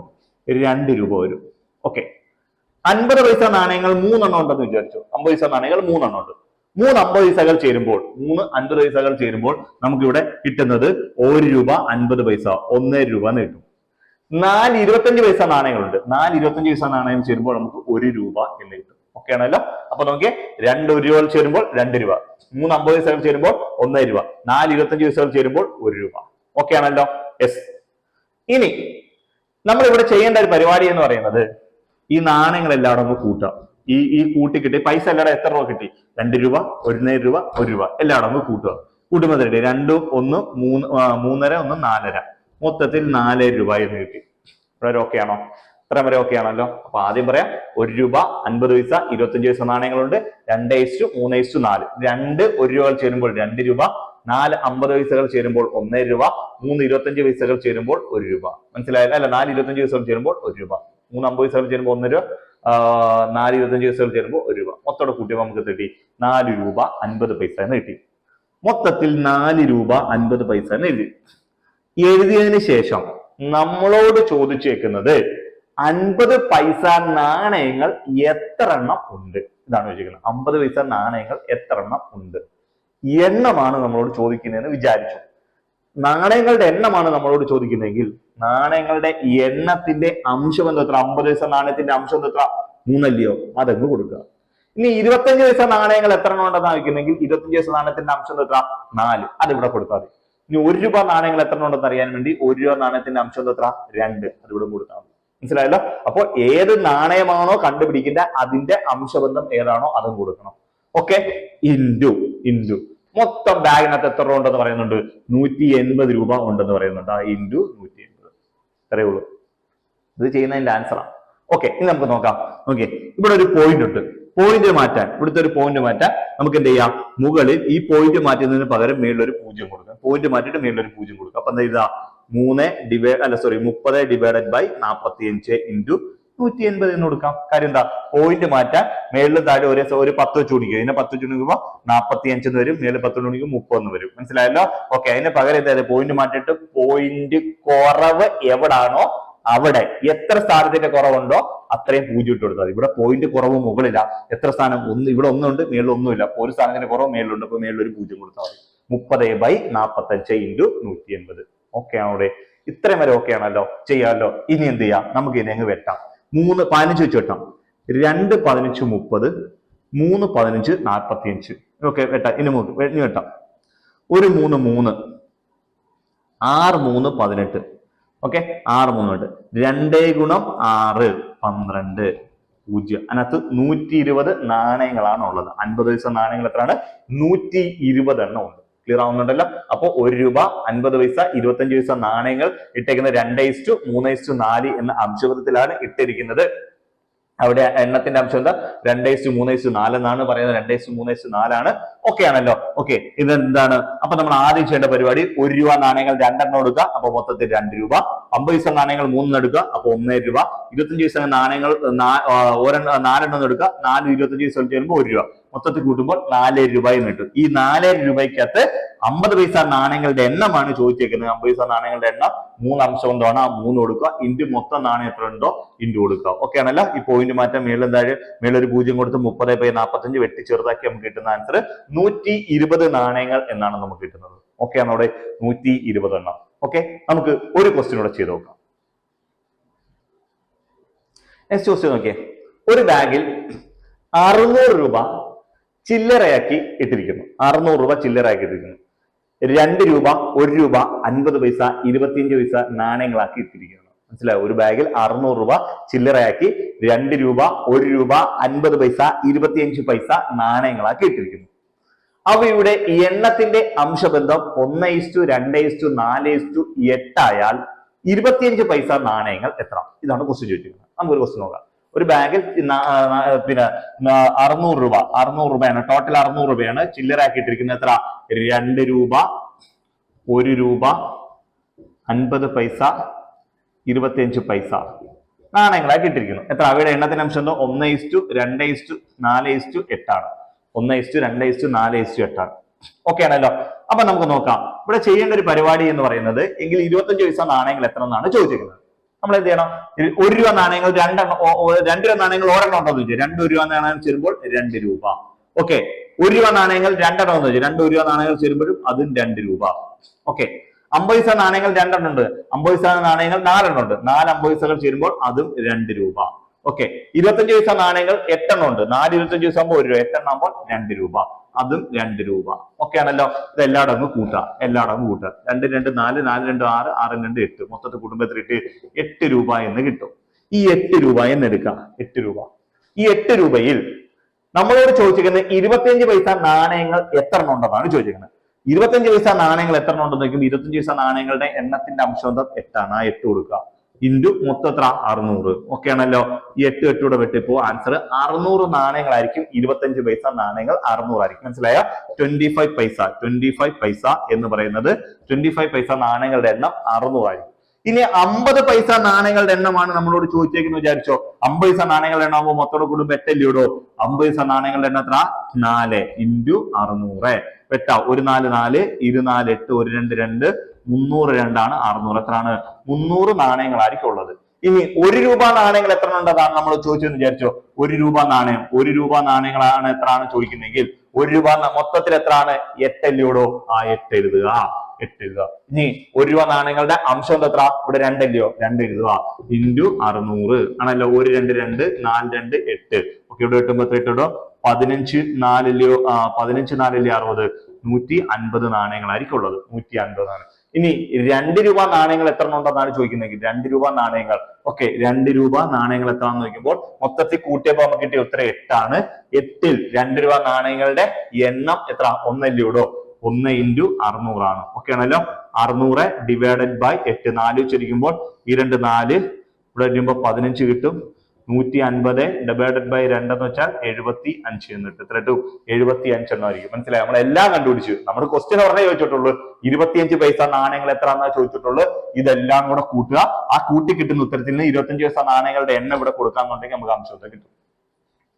രണ്ട് രൂപ വരും. ഓക്കെ അൻപത് പൈസ നാണയങ്ങൾ മൂന്നെണ്ണം ഉണ്ടെന്ന് വിചാരിച്ചു. അമ്പത് പൈസ നാണയങ്ങൾ മൂന്നെണ്ണം ഉണ്ട് മൂന്ന് അമ്പത് പൈസകൾ ചേരുമ്പോൾ മൂന്ന് അൻപത് പൈസകൾ ചേരുമ്പോൾ നമുക്കിവിടെ കിട്ടുന്നത് ഒരു രൂപ അൻപത് പൈസ. ഒന്നേ രൂപ എന്ന് കിട്ടും. നാല് ഇരുപത്തഞ്ച് പൈസ നാണയങ്ങളുണ്ട്. നാല് ഇരുപത്തഞ്ച് പൈസ നാണയം ചേരുമ്പോൾ നമുക്ക് ഒരു രൂപ എന്ന് കിട്ടും. ഓക്കെ ആണല്ലോ? അപ്പൊ നോക്കിയേ രണ്ട് ഒരു രൂപ ചേരുമ്പോൾ രണ്ട് രൂപ. മൂന്ന് അമ്പത് പൈസകൾ ചേരുമ്പോൾ ഒന്നര രൂപ. നാല് ഇരുപത്തഞ്ച് പൈസകൾ ചേരുമ്പോൾ ഒരു രൂപ. ഓക്കെ ആണല്ലോ? യെസ് ഇനി നമ്മൾ ഇവിടെ ചെയ്യേണ്ട ഒരു പരിപാടി എന്ന് പറയുന്നത് ഈ നാണയങ്ങൾ എല്ലാവരും ഒന്ന് കൂട്ടാം. ഈ ഈ കൂട്ടി കിട്ടി. പൈസ എല്ലാവരും എത്ര രൂപ കിട്ടി? രണ്ട് രൂപ ഒന്നര രൂപ ഒരു രൂപ. എല്ലാവരും ഒന്ന് കൂട്ടുക. കൂട്ടുമ്പോൾ കിട്ടി രണ്ടും ഒന്ന് മൂന്ന് മൂന്നര ഒന്ന് നാലര. മൊത്തത്തിൽ നാലായിരം രൂപ എന്ന് കിട്ടി. ഇവിടെ ഓക്കെ ആണോ? ഇത്ര വരെ ഓക്കെ ആണല്ലോ. അപ്പൊ ആദ്യം പറയാം ഒരു രൂപ അൻപത് പൈസ ഇരുപത്തഞ്ച് പൈസ നാണയങ്ങളുണ്ട്. രണ്ട് ഇസ്റ്റു മൂന്ന് ഇസ്റ്റു നാല്. രണ്ട് ഒരു രൂപ ചേരുമ്പോൾ രണ്ട് രൂപ നാല് അമ്പത് പൈസകൾ ചേരുമ്പോൾ ഒന്നര രൂപ മൂന്ന് ഇരുപത്തഞ്ച് പൈസകൾ ചേരുമ്പോൾ ഒരു രൂപ. മനസ്സിലായല്ലോ? അല്ല നാല് ഇരുപത്തഞ്ച് പൈസകൾ ചേരുമ്പോൾ ഒരു രൂപ. മൂന്ന് അമ്പത് പൈസകൾ ചേരുമ്പോൾ ഒന്നര രൂപ നാല് ഇരുപത്തഞ്ച് പൈസകൾ ചേരുമ്പോൾ ഒരു രൂപ. മൊത്തോടെ കൂട്ടിയപ്പോൾ നമുക്ക് കിട്ടി? നാല് രൂപ അൻപത് പൈസ എന്ന് കിട്ടി. മൊത്തത്തിൽ നാല് രൂപ അൻപത് പൈസ എന്ന് എഴുതി. എഴുതിയതിന് ശേഷം നമ്മളോട് ചോദിച്ചേക്കുന്നത് അൻപത് പൈസ നാണയങ്ങൾ എത്ര എണ്ണം ഉണ്ട്? ഇതാണ് ചോദിക്കുന്നത് അമ്പത് പൈസ നാണയങ്ങൾ എത്ര എണ്ണം ഉണ്ട്? എണ്ണമാണ് നമ്മളോട് ചോദിക്കുന്നതെന്ന് വിചാരിച്ചു. നാണയങ്ങളുടെ എണ്ണമാണ് നമ്മളോട് ചോദിക്കുന്നതെങ്കിൽ നാണയങ്ങളുടെ എണ്ണത്തിന്റെ അംശം എത്ര അമ്പത് പൈസ നാണയത്തിന്റെ അംശം എന്താ എത്ര മൂന്നല്ലയോ? അതങ്ങ് കൊടുക്കുക. ഇനി ഇരുപത്തഞ്ച് പൈസ നാണയങ്ങൾ എത്ര എണ്ണം ഉണ്ടെന്ന് ചോദിക്കുന്നെങ്കിൽ ഇരുപത്തഞ്ച് പൈസ നാണയത്തിന്റെ അംശം എത്ര നാല്. അതിവിടെ കൊടുത്താൽ മതി. ഇനി ഒരു രൂപ നാണയങ്ങൾ എത്ര ഉണ്ടെന്ന് അറിയാൻ വേണ്ടി ഒരു രൂപ നാണയത്തിന്റെ അംശം എത്ര? രണ്ട്. ഇവിടെ കൊടുത്താൽ മതി. മനസ്സിലായല്ലോ? അപ്പോൾ ഏത് നാണയമാണോ കണ്ടുപിടിക്കേണ്ട അതിന്റെ അംശബന്ധം ഏതാണോ അതും കൊടുക്കണം. ഓക്കെ? ഇൻഡു ഇൻഡു മൊത്തം ബാഗിനകത്ത് എത്ര ഉണ്ടെന്ന് പറയുന്നുണ്ട്? നൂറ്റി എൺപത് രൂപ ഉണ്ടെന്ന് പറയുന്നുണ്ട്. ആ ഇൻഡു നൂറ്റി എൺപത് ഇത്രയേ ഉള്ളൂ. ഇത് ചെയ്യുന്നതിന്റെ ആൻസറാണ് ഓക്കെ ഇനി നമുക്ക് നോക്കാം. ഓക്കെ ഇവിടെ ഒരു പോയിന്റ് ഉണ്ട്. പോയിന്റ് മാറ്റാൻ. ഇവിടുത്തെ ഒരു പോയിന്റ് മാറ്റാൻ നമുക്ക് എന്ത് ചെയ്യാം? മുകളിൽ ഈ പോയിന്റ് മാറ്റുന്നതിന് പകരം മേളിലൊരു പൂജ്യം കൊടുക്കാം. പോയിന്റ് മാറ്റിയിട്ട് മേളിലൊരു പൂജ്യം കൊടുക്കാം. അപ്പൊ എന്താ ഇതാ? മൂന്ന് ഡിവൈഡ് അല്ല സോറി മുപ്പത് ഡിവൈഡഡ് ബൈ നാൽപ്പത്തി അഞ്ച് ഇന്റു നൂറ്റി എൺപത് എന്ന് കൊടുക്കാം. കാര്യം എന്താ? പോയിന്റ് മാറ്റാൻ മേളിൽ താഴെ ഒരേ ഒരു പത്ത് വെച്ച് ഇതിനെ പത്ത് വെച്ച് കുടിക്കുമ്പോൾ നാൽപ്പത്തി അഞ്ചെന്ന് വരും. മേളിൽ പത്ത് കുടിക്കും മുപ്പത് എന്ന് വരും. മനസ്സിലായല്ലോ? ഓക്കെ അതിന് പകരം എന്താ പോയിന്റ് മാറ്റിയിട്ട് പോയിന്റ് കുറവ് എവിടാണോ അവിടെ എത്ര സ്ഥാനത്തിന്റെ കുറവുണ്ടോ അത്രയും പൂജ്യം ഇട്ട് കൊടുത്താൽ ഇവിടെ പോയിന്റ് കുറവ് മുകളില്ല എത്ര സ്ഥാനം? ഒന്ന് ഇവിടെ ഒന്നുണ്ട് മേളിൽ ഒന്നുമില്ല. അപ്പൊ ഒരു സ്ഥാനത്തിന്റെ കുറവ് മേളിലുണ്ട് അപ്പൊ മേളിൽ ഒരു പൂജ്യം കൊടുത്താൽ മതി. മുപ്പത് ബൈ നാപ്പത്തഞ്ച് ഇന്റു നൂറ്റി എൺപത് ഓക്കെ ആണോ ഇത്രയും വരെ ഓക്കെ ആണല്ലോ? ചെയ്യാമല്ലോ ഇനി എന്ത് ചെയ്യാം? നമുക്ക് ഇനി അങ്ങ് വെട്ടാം. മൂന്ന് പതിനഞ്ച് വെച്ച് വെട്ടാം. രണ്ട് പതിനഞ്ച് മുപ്പത്. മൂന്ന് പതിനഞ്ച് നാൽപ്പത്തി അഞ്ച് ഓക്കെ വെട്ടാം. ഇനി മൂന്ന് ഇനി വെട്ടാം. ഒരു മൂന്ന് മൂന്ന്. ആറ് മൂന്ന് പതിനെട്ട്. ഓക്കെ ആറ് മൂന്ന് ഉണ്ട് രണ്ടേ ഗുണം ആറ് പന്ത്രണ്ട് പൂജ്യം. അതിനകത്ത് നൂറ്റി ഇരുപത് നാണയങ്ങളാണ് ഉള്ളത്. അൻപത് പൈസ നാണയങ്ങൾ എത്രയാണ്? നൂറ്റി ഇരുപത് എണ്ണം ഉണ്ട്. ക്ലിയർ ആവുന്നുണ്ടല്ലോ? അപ്പോൾ ഒരു രൂപ അൻപത് പൈസ ഇരുപത്തഞ്ച് പൈസ നാണയങ്ങൾ ഇട്ടേക്കുന്നത് രണ്ട് ഇസ്റ്റു മൂന്ന് ഇസ്റ്റു നാല് എന്ന അംശപദത്തിലാണ് ഇട്ടിരിക്കുന്നത്. അവിടെ എണ്ണത്തിന്റെ അംശം എന്താ? രണ്ടേസ് മൂന്നേസ് മൂന്ന് ഇസ്റ്റു നാല് എന്നാണ് പറയുന്നത്. രണ്ടേസ് മൂന്നേസ് നാലാണ്. ഓക്കെ ആണല്ലോ. ഓക്കെ ഇതെന്താണ് അപ്പൊ നമ്മൾ ആദ്യം ചെയ്യേണ്ട പരിപാടി ഒരു രൂപ നാണയങ്ങൾ രണ്ടെണ്ണം എടുക്കുക. അപ്പൊ മൊത്തത്തിൽ രണ്ട് രൂപ. അമ്പത് പൈസ നാണയങ്ങൾ മൂന്നെണ്ണം എടുക്കുക. അപ്പൊ ഒന്നേ രൂപ. ഇരുപത്തഞ്ച് പൈസ നാണയങ്ങൾ ഒരെണ്ണം നാലെണ്ണം എടുക്കുക. നാല് ഇരുപത്തഞ്ച് പൈസ ചേരുമ്പോൾ ഒരു രൂപ. മൊത്തത്തിൽ കൂട്ടുമ്പോൾ നാല് രൂപ എന്ന് കിട്ടും. ഈ നാല് രൂപയ്ക്കകത്ത് അമ്പത് പൈസ നാണയങ്ങളുടെ എണ്ണമാണ് ചോദിച്ചേക്കുന്നത്. അമ്പത് പൈസ നാണയങ്ങളുടെ എണ്ണം മൂന്ന് അംശം എന്താണ് ആ മൂന്ന് കൊടുക്കുക. ഇന്റു മൊത്തം നാണയം എത്ര ഉണ്ടോ? ഇന്റു കൊടുക്കുക. ഓക്കെ ആണല്ലോ? ഈ പോയിന്റ് മാറ്റം മേളിൽ താഴെ മേളിൽ ഒരു പൂജ്യം കൊടുത്ത് മുപ്പത് ബൈ നാൽപ്പത്തഞ്ച് വെട്ടി ചെറുതാക്കി നമുക്ക് കിട്ടുന്ന ആൻസർ നൂറ്റി ഇരുപത് നാണയങ്ങൾ എന്നാണ് നമുക്ക് കിട്ടുന്നത്. ഓക്കെ ആണോ അവിടെ? നൂറ്റി ഇരുപത് എണ്ണം. ഓക്കെ നമുക്ക് ഒരു ക്വസ്റ്റ്യൻ കൂടെ ചെയ്ത് നോക്കാം. നെക്സ്റ്റ് ക്വസ്റ്റ്യൻ നോക്കിയേ. ഒരു ബാഗിൽ അറുന്നൂറ് രൂപ ചില്ലറയാക്കി ഇട്ടിരിക്കുന്നു. അറുന്നൂറ് രൂപ ചില്ലറയാക്കി ഇട്ടിരിക്കുന്നു. രണ്ട് രൂപ ഒരു രൂപ അൻപത് പൈസ ഇരുപത്തിയഞ്ച് പൈസ നാണയങ്ങളാക്കി ഇട്ടിരിക്കുന്നു. മനസ്സിലായോ? ഒരു ബാഗിൽ അറുന്നൂറ് രൂപ ചില്ലറയാക്കി രണ്ട് രൂപ ഒരു രൂപ അൻപത് പൈസ ഇരുപത്തിയഞ്ച് പൈസ നാണയങ്ങളാക്കി ഇട്ടിരിക്കുന്നു. അവയുടെ എണ്ണത്തിന്റെ അംശബന്ധം ഒന്ന് ഇസ്റ്റു രണ്ട് ഇസ്റ്റു നാല് ഇസ്റ്റു എട്ടായാൽ ഇരുപത്തിയഞ്ച് പൈസ നാണയങ്ങൾ എത്ര ഇതാണ് ക്വസ്റ്റ്യൻ ചോദിച്ചിരിക്കുന്നത്. നമുക്കൊരു ക്വസ്റ്റ്യൻ നോക്കാം. ഒരു ബാഗിൽ പിന്നെ അറുന്നൂറ് രൂപ. അറുന്നൂറ് രൂപയാണ്. ടോട്ടൽ അറുന്നൂറ് രൂപയാണ്. ചില്ലറാക്കിയിട്ടിരിക്കുന്നത് എത്ര രണ്ട് രൂപ ഒരു രൂപ അൻപത് പൈസ ഇരുപത്തിയഞ്ച് പൈസ നാണയങ്ങളാക്കി ഇട്ടിരിക്കുന്നു എത്ര? അവയുടെ എണ്ണത്തിന്റെ അംശം എന്തോ? ഒന്ന് ഇസ്റ്റു രണ്ട് ഇസ്റ്റു നാല് ഇസ്റ്റു എട്ടാണ്. ഒന്ന് ഇസ്റ്റു രണ്ട് ഇസ്റ്റു നാല് ഇസ്റ്റു എട്ടാണ്. ഓക്കെ ആണല്ലോ. അപ്പൊ നമുക്ക് നോക്കാം. ഇവിടെ ചെയ്യേണ്ട ഒരു പരിപാടി എന്ന് പറയുന്നത് എങ്കിൽ ഇരുപത്തഞ്ച് പൈസ നാണയങ്ങൾ എത്ര എന്നാണ് ചോദിച്ചിരിക്കുന്നത്. നമ്മൾ എന്ത് ചെയ്യണം ഒരു- രൂപ നാണയങ്ങൾ രണ്ടെണ്ണം രണ്ട് രൂപ നാണയങ്ങൾ ഒരെണ്ണം ഉണ്ടോ എന്ന് ചോദിച്ചു രണ്ട് രൂപ നാണയങ്ങൾ ചേരുമ്പോൾ രണ്ട് രൂപ. ഓക്കെ ഒരു രൂപ നാണയങ്ങൾ രണ്ടെണ്ണം എന്ന് ചോദിച്ചു രണ്ട് രൂപ നാണയങ്ങൾ ചേരുമ്പോഴും അതും രണ്ട് രൂപ. ഓക്കെ അമ്പത് പൈസ നാണയങ്ങൾ രണ്ടെണ്ണം ഉണ്ട്. അമ്പത് പൈസ നാണയങ്ങൾ നാലെണ്ണം ഉണ്ട്. നാല് അമ്പത് പൈസകൾ ചേരുമ്പോൾ അതും രണ്ട് രൂപ. ഓക്കെ ഇരുപത്തഞ്ച് പൈസ നാണയങ്ങൾ എട്ടെണ്ണം ഉണ്ട്. നാല് ഇരുപത്തഞ്ച് പൈസ ആകുമ്പോൾ ഒരു രൂപ എട്ടെണ്ണം ആകുമ്പോൾ രണ്ട് രൂപ. അതും രണ്ട് രൂപ. ഓക്കെ ആണല്ലോ ഇത് എല്ലായിടും അങ്ങ് കൂട്ടാം എല്ലായിടും അങ്ങ് കൂട്ടാം രണ്ട് രണ്ട് നാല് നാല് രണ്ട് ആറ് ആറ് രണ്ട് എട്ട്. മൊത്തത്തിൽ കുടുംബത്തിൽ ഇട്ട് എട്ട് രൂപ എന്ന് കിട്ടും. ഈ എട്ട് രൂപ എന്ന് എടുക്കാം എട്ട് രൂപ. ഈ എട്ട് രൂപയിൽ നമ്മളോട് ചോദിച്ചിരിക്കുന്നത് ഇരുപത്തിയഞ്ച് പൈസ നാണയങ്ങൾ എത്ര ഉണ്ടെന്നാണ് ചോദിച്ചിരിക്കുന്നത്. ഇരുപത്തിയഞ്ച് പൈസ നാണയങ്ങൾ എത്ര ഉണ്ടെന്ന് ചോദിക്കുമ്പോൾ ഇരുപത്തിയഞ്ച് പൈസ നാണയങ്ങളുടെ എണ്ണത്തിന്റെ അംശം എന്താ? എട്ടാണ്. ആ എട്ട് കൊടുക്കുക. ഇന്റു മൊത്തം എത്ര? അറുന്നൂറ് ഓക്കെ ആണല്ലോ. ഈ എട്ട് എട്ടൂടെ വെട്ടിപ്പോ ആൻസർ അറുന്നൂറ് നാണയങ്ങളായിരിക്കും. ഇരുപത്തഞ്ച് പൈസ നാണയങ്ങൾ അറുന്നൂറായിരിക്കും മനസ്സിലായ? ട്വന്റി ഫൈവ് പൈസ ട്വന്റി ഫൈവ് പൈസ എന്ന് പറയുന്നത് ട്വന്റി ഫൈവ് പൈസ നാണയങ്ങളുടെ എണ്ണം അറുന്നൂറായിരിക്കും ഇനി അമ്പത് പൈസ നാണയങ്ങളുടെ എണ്ണമാണ് നമ്മളോട് ചോദിച്ചേക്കുന്നത് വിചാരിച്ചോ? അമ്പത് പൈസ നാണയങ്ങളുടെ എണ്ണം ആകുമ്പോൾ മൊത്തം കൂടും ഇടോ അമ്പത് പൈസ നാണയങ്ങളുടെ എണ്ണം എത്ര? നാല്. ഇന്റു അറുന്നൂറ് വെട്ട. ഒരു നാല് നാല് ഇരുനാല് എട്ട് ഒരു രണ്ട് രണ്ട് മുന്നൂറ് രണ്ടാണ് അറുന്നൂറ്. എത്രയാണ്? മുന്നൂറ് നാണയങ്ങളായിരിക്കും ഉള്ളത്. ഇനി ഒരു രൂപ നാണയങ്ങൾ എത്ര ഉണ്ടെന്നാണ് നമ്മൾ ചോദിച്ചെന്ന് വിചാരിച്ചോ? ഒരു രൂപ നാണയം. ഒരു രൂപ നാണയങ്ങളാണ് എത്രയാണ് ചോദിക്കുന്നെങ്കിൽ ഒരു രൂപ മൊത്തത്തിൽ എത്രയാണ്? എട്ടല്ലയോടോ ആ എട്ട് എഴുതുക. എട്ട് എഴുതുക. ഇനി ഒരു രൂപ നാണയങ്ങളുടെ അംശം എത്ര? ഇവിടെ രണ്ടല്ലയോ രണ്ട് എഴുതുക. ഇന്റു അറുന്നൂറ്. ആണല്ലോ? ഒരു രണ്ട് രണ്ട് നാല് രണ്ട് എട്ട്. ഓക്കെ ഇവിടെ എട്ടുമ്പോ എത്ര ഇട്ടോ പതിനഞ്ച് നാലല്ലയോ ആ പതിനഞ്ച് നാലല്ലേ അറുപത്. നൂറ്റി അൻപത് നാണയങ്ങളായിരിക്കും ഉള്ളത്. നൂറ്റി അൻപതാണ് ഇനി രണ്ട് രൂപ നാണയങ്ങൾ എത്ര ഉണ്ടെന്നാണ് ചോദിക്കുന്നത് രണ്ട് രൂപ നാണയങ്ങൾ. ഓക്കെ രണ്ട് രൂപ നാണയങ്ങൾ എത്രയാണെന്ന് നോക്കുമ്പോൾ മൊത്തത്തിൽ കൂട്ടിയപ്പോൾ നമുക്ക് കിട്ടിയ ഉത്തരം എട്ടാണ്. എട്ടിൽ രണ്ട് രൂപ നാണയങ്ങളുടെ എണ്ണം എത്ര? ഒന്നല്ലൂടോ ഒന്ന് ഇന്റു അറുന്നൂറാണ്. ഓക്കെ ആണല്ലോ? അറുന്നൂറ് ഡിവൈഡഡ് ബൈ എട്ട്. നാല് വെച്ചിരിക്കുമ്പോൾ ഈ രണ്ട് നാല് ഇവിടെ വരുമ്പോൾ പതിനഞ്ച് കിട്ടും. നൂറ്റി അൻപത് ഡിവൈഡഡ് ബൈ രണ്ടെന്ന് വെച്ചാൽ എഴുപത്തി അഞ്ച് എന്ന് കിട്ടും എത്ര ടു എഴുപത്തി അഞ്ചെണ്ണം ആയിരിക്കും. മനസ്സിലായി? നമ്മളെല്ലാം കണ്ടുപിടിച്ചു. നമ്മൾ ക്വസ്റ്റ്യൻ പറഞ്ഞേ ചോദിച്ചിട്ടുള്ളൂ. ഇരുപത്തിയഞ്ച് പൈസ നാണയങ്ങൾ എത്ര എന്നാ ചോദിച്ചിട്ടുള്ളൂ. ഇതെല്ലാം കൂടെ കൂട്ടുക. ആ കൂട്ടി കിട്ടുന്ന ഉത്തരത്തിൽ നിന്ന് ഇരുപത്തഞ്ച് പൈസ നാണയങ്ങളുടെ എണ്ണം ഇവിടെ കൊടുക്കാന്നുണ്ടെങ്കിൽ നമുക്ക് അംശത്തെ കിട്ടും.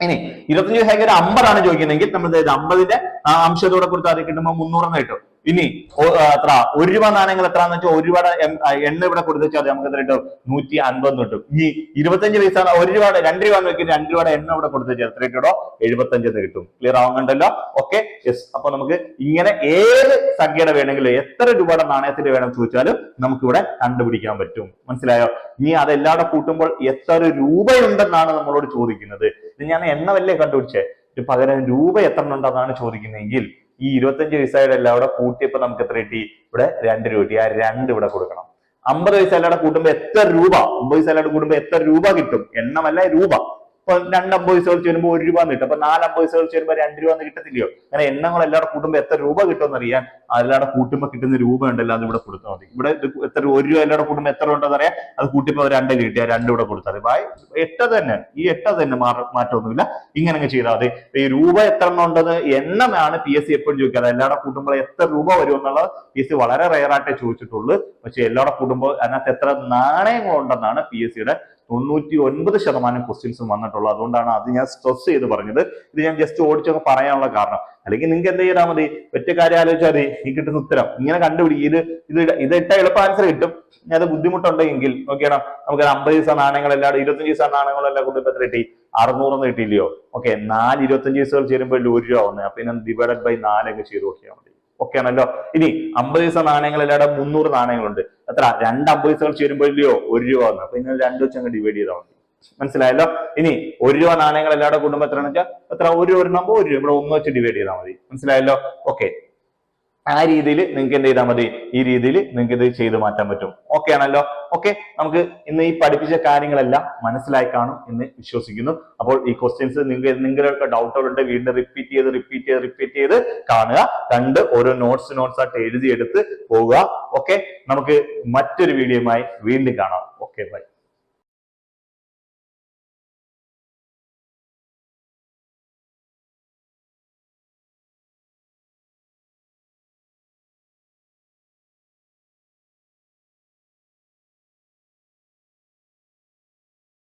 ഇനി ഇരുപത്തഞ്ച് പൈസയ്ക്ക് ഒരു അമ്പതാണ് ചോദിക്കുന്നതെങ്കിൽ നമ്മൾ അമ്പതിന്റെ അംശത്തോടെ കൊടുത്ത് അത് കിട്ടുമ്പോൾ മുന്നൂറെന്ന് കിട്ടും ഇനി എത്ര? ഒരു രൂപ നാണയങ്ങൾ എത്ര എന്ന് വെച്ചാൽ ഒരു രൂപ എണ്ണ ഇവിടെ കൊടുത്തു വെച്ചാൽ നമുക്ക് എത്ര കിട്ടും നൂറ്റി അൻപത് കിട്ടും. ഇനി ഇരുപത്തഞ്ച് പൈസ ഒരു രൂപ രണ്ട് രൂപ വെക്കും രണ്ട് രൂപയുടെ എണ്ണ ഇവിടെ കൊടുത്തു വെച്ചാൽ എത്ര കിട്ടോ എഴുപത്തഞ്ച് കിട്ടും. ക്ലിയർ ആവുന്നുണ്ടല്ലോ? ഓക്കെ യെസ് അപ്പൊ നമുക്ക് ഇങ്ങനെ ഏത് സംഖ്യയുടെ വേണമെങ്കിലും എത്ര രൂപയുടെ നാണയത്തിന്റെ വേണം ചോദിച്ചാലും നമുക്ക് ഇവിടെ കണ്ടുപിടിക്കാൻ പറ്റും. മനസ്സിലായോ? ഇനി അതെല്ലാം കൂട്ടുമ്പോൾ എത്ര രൂപയുണ്ടെന്നാണ് നമ്മളോട് ചോദിക്കുന്നത്. ഞാൻ എണ്ണമല്ലേ കണ്ടുപിടിച്ചേ? പകരം രൂപ എത്ര ഉണ്ടെന്നാണ് ചോദിക്കുന്നതെങ്കിൽ ഈ ഇരുപത്തഞ്ച് പൈസയുടെ എല്ലാം കൂടെ കൂട്ടിയപ്പോ നമുക്ക് എത്ര കിട്ടി? ഇവിടെ രണ്ട് രൂപ കിട്ടി. ആ രണ്ട് ഇവിടെ കൊടുക്കണം. അമ്പത് വയസ്സായാലും കൂട്ടുമ്പോ എത്ര രൂപ? അമ്പത് വയസ്സായാലും കൂട്ടുമ്പോൾ എത്ര രൂപ കിട്ടും? എണ്ണമല്ല രൂപ. ഇപ്പൊ രണ്ട് അമ്പത് സെർച്ച് ചേരുമ്പോൾ ഒരു രൂപ കിട്ടും. അപ്പൊ നാല് അമ്പത് സെർച്ച് ചേരുമ്പോൾ രണ്ട് രൂപ കിട്ടത്തില്ലയോ? അങ്ങനെ എണ്ണങ്ങൾ എല്ലാവരും കൂട്ടുമ്പോൾ എത്ര രൂപ കിട്ടുമെന്ന് അറിയാൻ അതിലാടെ കൂട്ടുമ്പോൾ കിട്ടുന്ന രൂപ ഉണ്ടല്ലോ അത് ഇവിടെ കൊടുത്താൽ മതി. ഇവിടെ എത്ര ഒരു രൂപ എല്ലാവരുടെ കൂട്ടുമ്പോൾ എത്ര ഉണ്ടെന്ന് അറിയാം അത് കൂട്ടിപ്പോ രണ്ട് കിട്ടിയ രണ്ട് ഇവിടെ കൊടുത്താൽ മതി. ബായ് എട്ട് തന്നെ ഈ എട്ട് തന്നെ മാറ മാറ്റമൊന്നുമില്ല. ഇങ്ങനെ അങ്ങ് ചെയ്താൽ മതി. ഈ രൂപ എത്ര എണ്ണം ഉണ്ടെന്ന് എണ്ണമാണ് പി എസ് സി എപ്പോഴും ചോദിക്കുക എല്ലാവരുടെ കൂട്ടുമ്പോൾ എത്ര രൂപ വരും എന്നുള്ളത് പി എസ് സി വളരെ റയറായിട്ടേ ചോദിച്ചിട്ടുള്ളൂ. പക്ഷെ എല്ലാവരുടെ കൂട്ടുമ്പോൾ അതിനകത്ത് എത്ര നാണയങ്ങൾ ഉണ്ടെന്നാണ് പി എസ് സിയുടെ തൊണ്ണൂറ്റി ഒൻപത് ശതമാനം ക്വസ്റ്റ്യൻസും വന്നിട്ടുള്ളത് അതുകൊണ്ടാണ് അത് ഞാൻ സ്ട്രെസ് ചെയ്ത് പറഞ്ഞത്. ഇത് ഞാൻ ജസ്റ്റ് ഓടിച്ചൊക്കെ പറയാനുള്ള കാരണം. അല്ലെങ്കിൽ നിങ്ങൾക്ക് എന്ത് ചെയ്താൽ മതി? ഒറ്റ കാര്യം ആലോചിച്ചാൽ മതി. ഈ കിട്ടുന്ന ഉത്തരം. ഇങ്ങനെ കണ്ടുപിടി. ഇത് ഇത് ഇത് ഇട്ട എളുപ്പ ആൻസർ കിട്ടും. ഇനി അത് ബുദ്ധിമുട്ടുണ്ടെങ്കിൽ നോക്കിയാണ് നമുക്ക് അമ്പത് ദിവസം നാണയങ്ങളെല്ലാം ഇരുപത്തഞ്ച് ദിവസം നാണയങ്ങളെല്ലാം ഇപ്പൊ എത്ര കിട്ടി? അറുന്നൂറൊന്നും കിട്ടിയില്ലയോ? ഓക്കെ നാല് ഇരുപത്തഞ്ച് ദിവസങ്ങൾ ചേരുമ്പോൾ ഒരു രൂപ വന്നത് അപ്പൊ ഇനി ഡിവൈഡഡ് ബൈ നാല് അങ്ങ് ചെയ്ത് നോക്കിയാൽ മതി. ഓക്കെ ആണല്ലോ ഇനി അമ്പത് ദിവസം നാണയങ്ങൾ എല്ലാവരും മുന്നൂറ് നാണയങ്ങളുണ്ട്. എത്ര? രണ്ട് അമ്പത് ദിവസങ്ങൾ ചേരുമ്പോഴില്ലയോ ഒരു രൂപ വന്നു. അപ്പൊ ഇങ്ങനെ രണ്ട് അങ്ങ് ഡിവൈഡ് ചെയ്താൽ മതി. മനസ്സിലായല്ലോ? ഇനി ഒരു രൂപ നാണയങ്ങൾ എല്ലാവരുടെ കൂടുമ്പോൾ എത്രയാണെന്ന് വെച്ചാൽ എത്ര? ഒരു രൂപ ഒരു രൂപ. ഇവിടെ ഒന്ന് വെച്ച് ഡിവൈഡ് ചെയ്താൽ മതി. മനസ്സിലായല്ലോ? ഓക്കെ ആ രീതിയിൽ നിങ്ങൾക്ക് എന്ത് ചെയ്താൽ മതി? ഈ രീതിയിൽ നിങ്ങൾക്ക് ഇത് ചെയ്ത് മാറ്റാൻ പറ്റും. ഓക്കെ ആണല്ലോ? ഓക്കെ നമുക്ക് ഇന്ന് ഈ പഠിപ്പിച്ച കാര്യങ്ങളെല്ലാം മനസ്സിലായി കാണും എന്ന് വിശ്വസിക്കുന്നു. അപ്പോൾ ഈ ക്വസ്റ്റ്യൻസ് നിങ്ങൾക്ക് നിങ്ങളുടെയൊക്കെ ഡൗട്ടുകൾ ഉണ്ട് വീണ്ടും റിപ്പീറ്റ് ചെയ്ത് റിപ്പീറ്റ് ചെയ്ത് റിപ്പീറ്റ് ചെയ്ത് കാണുക. കണ്ട് ഓരോ നോട്ട്സ് നോട്ട്സ് ആയിട്ട് എഴുതിയെടുത്ത് പോവുക. ഓക്കെ നമുക്ക് മറ്റൊരു വീഡിയോയുമായി വീണ്ടും കാണാം. Okay bye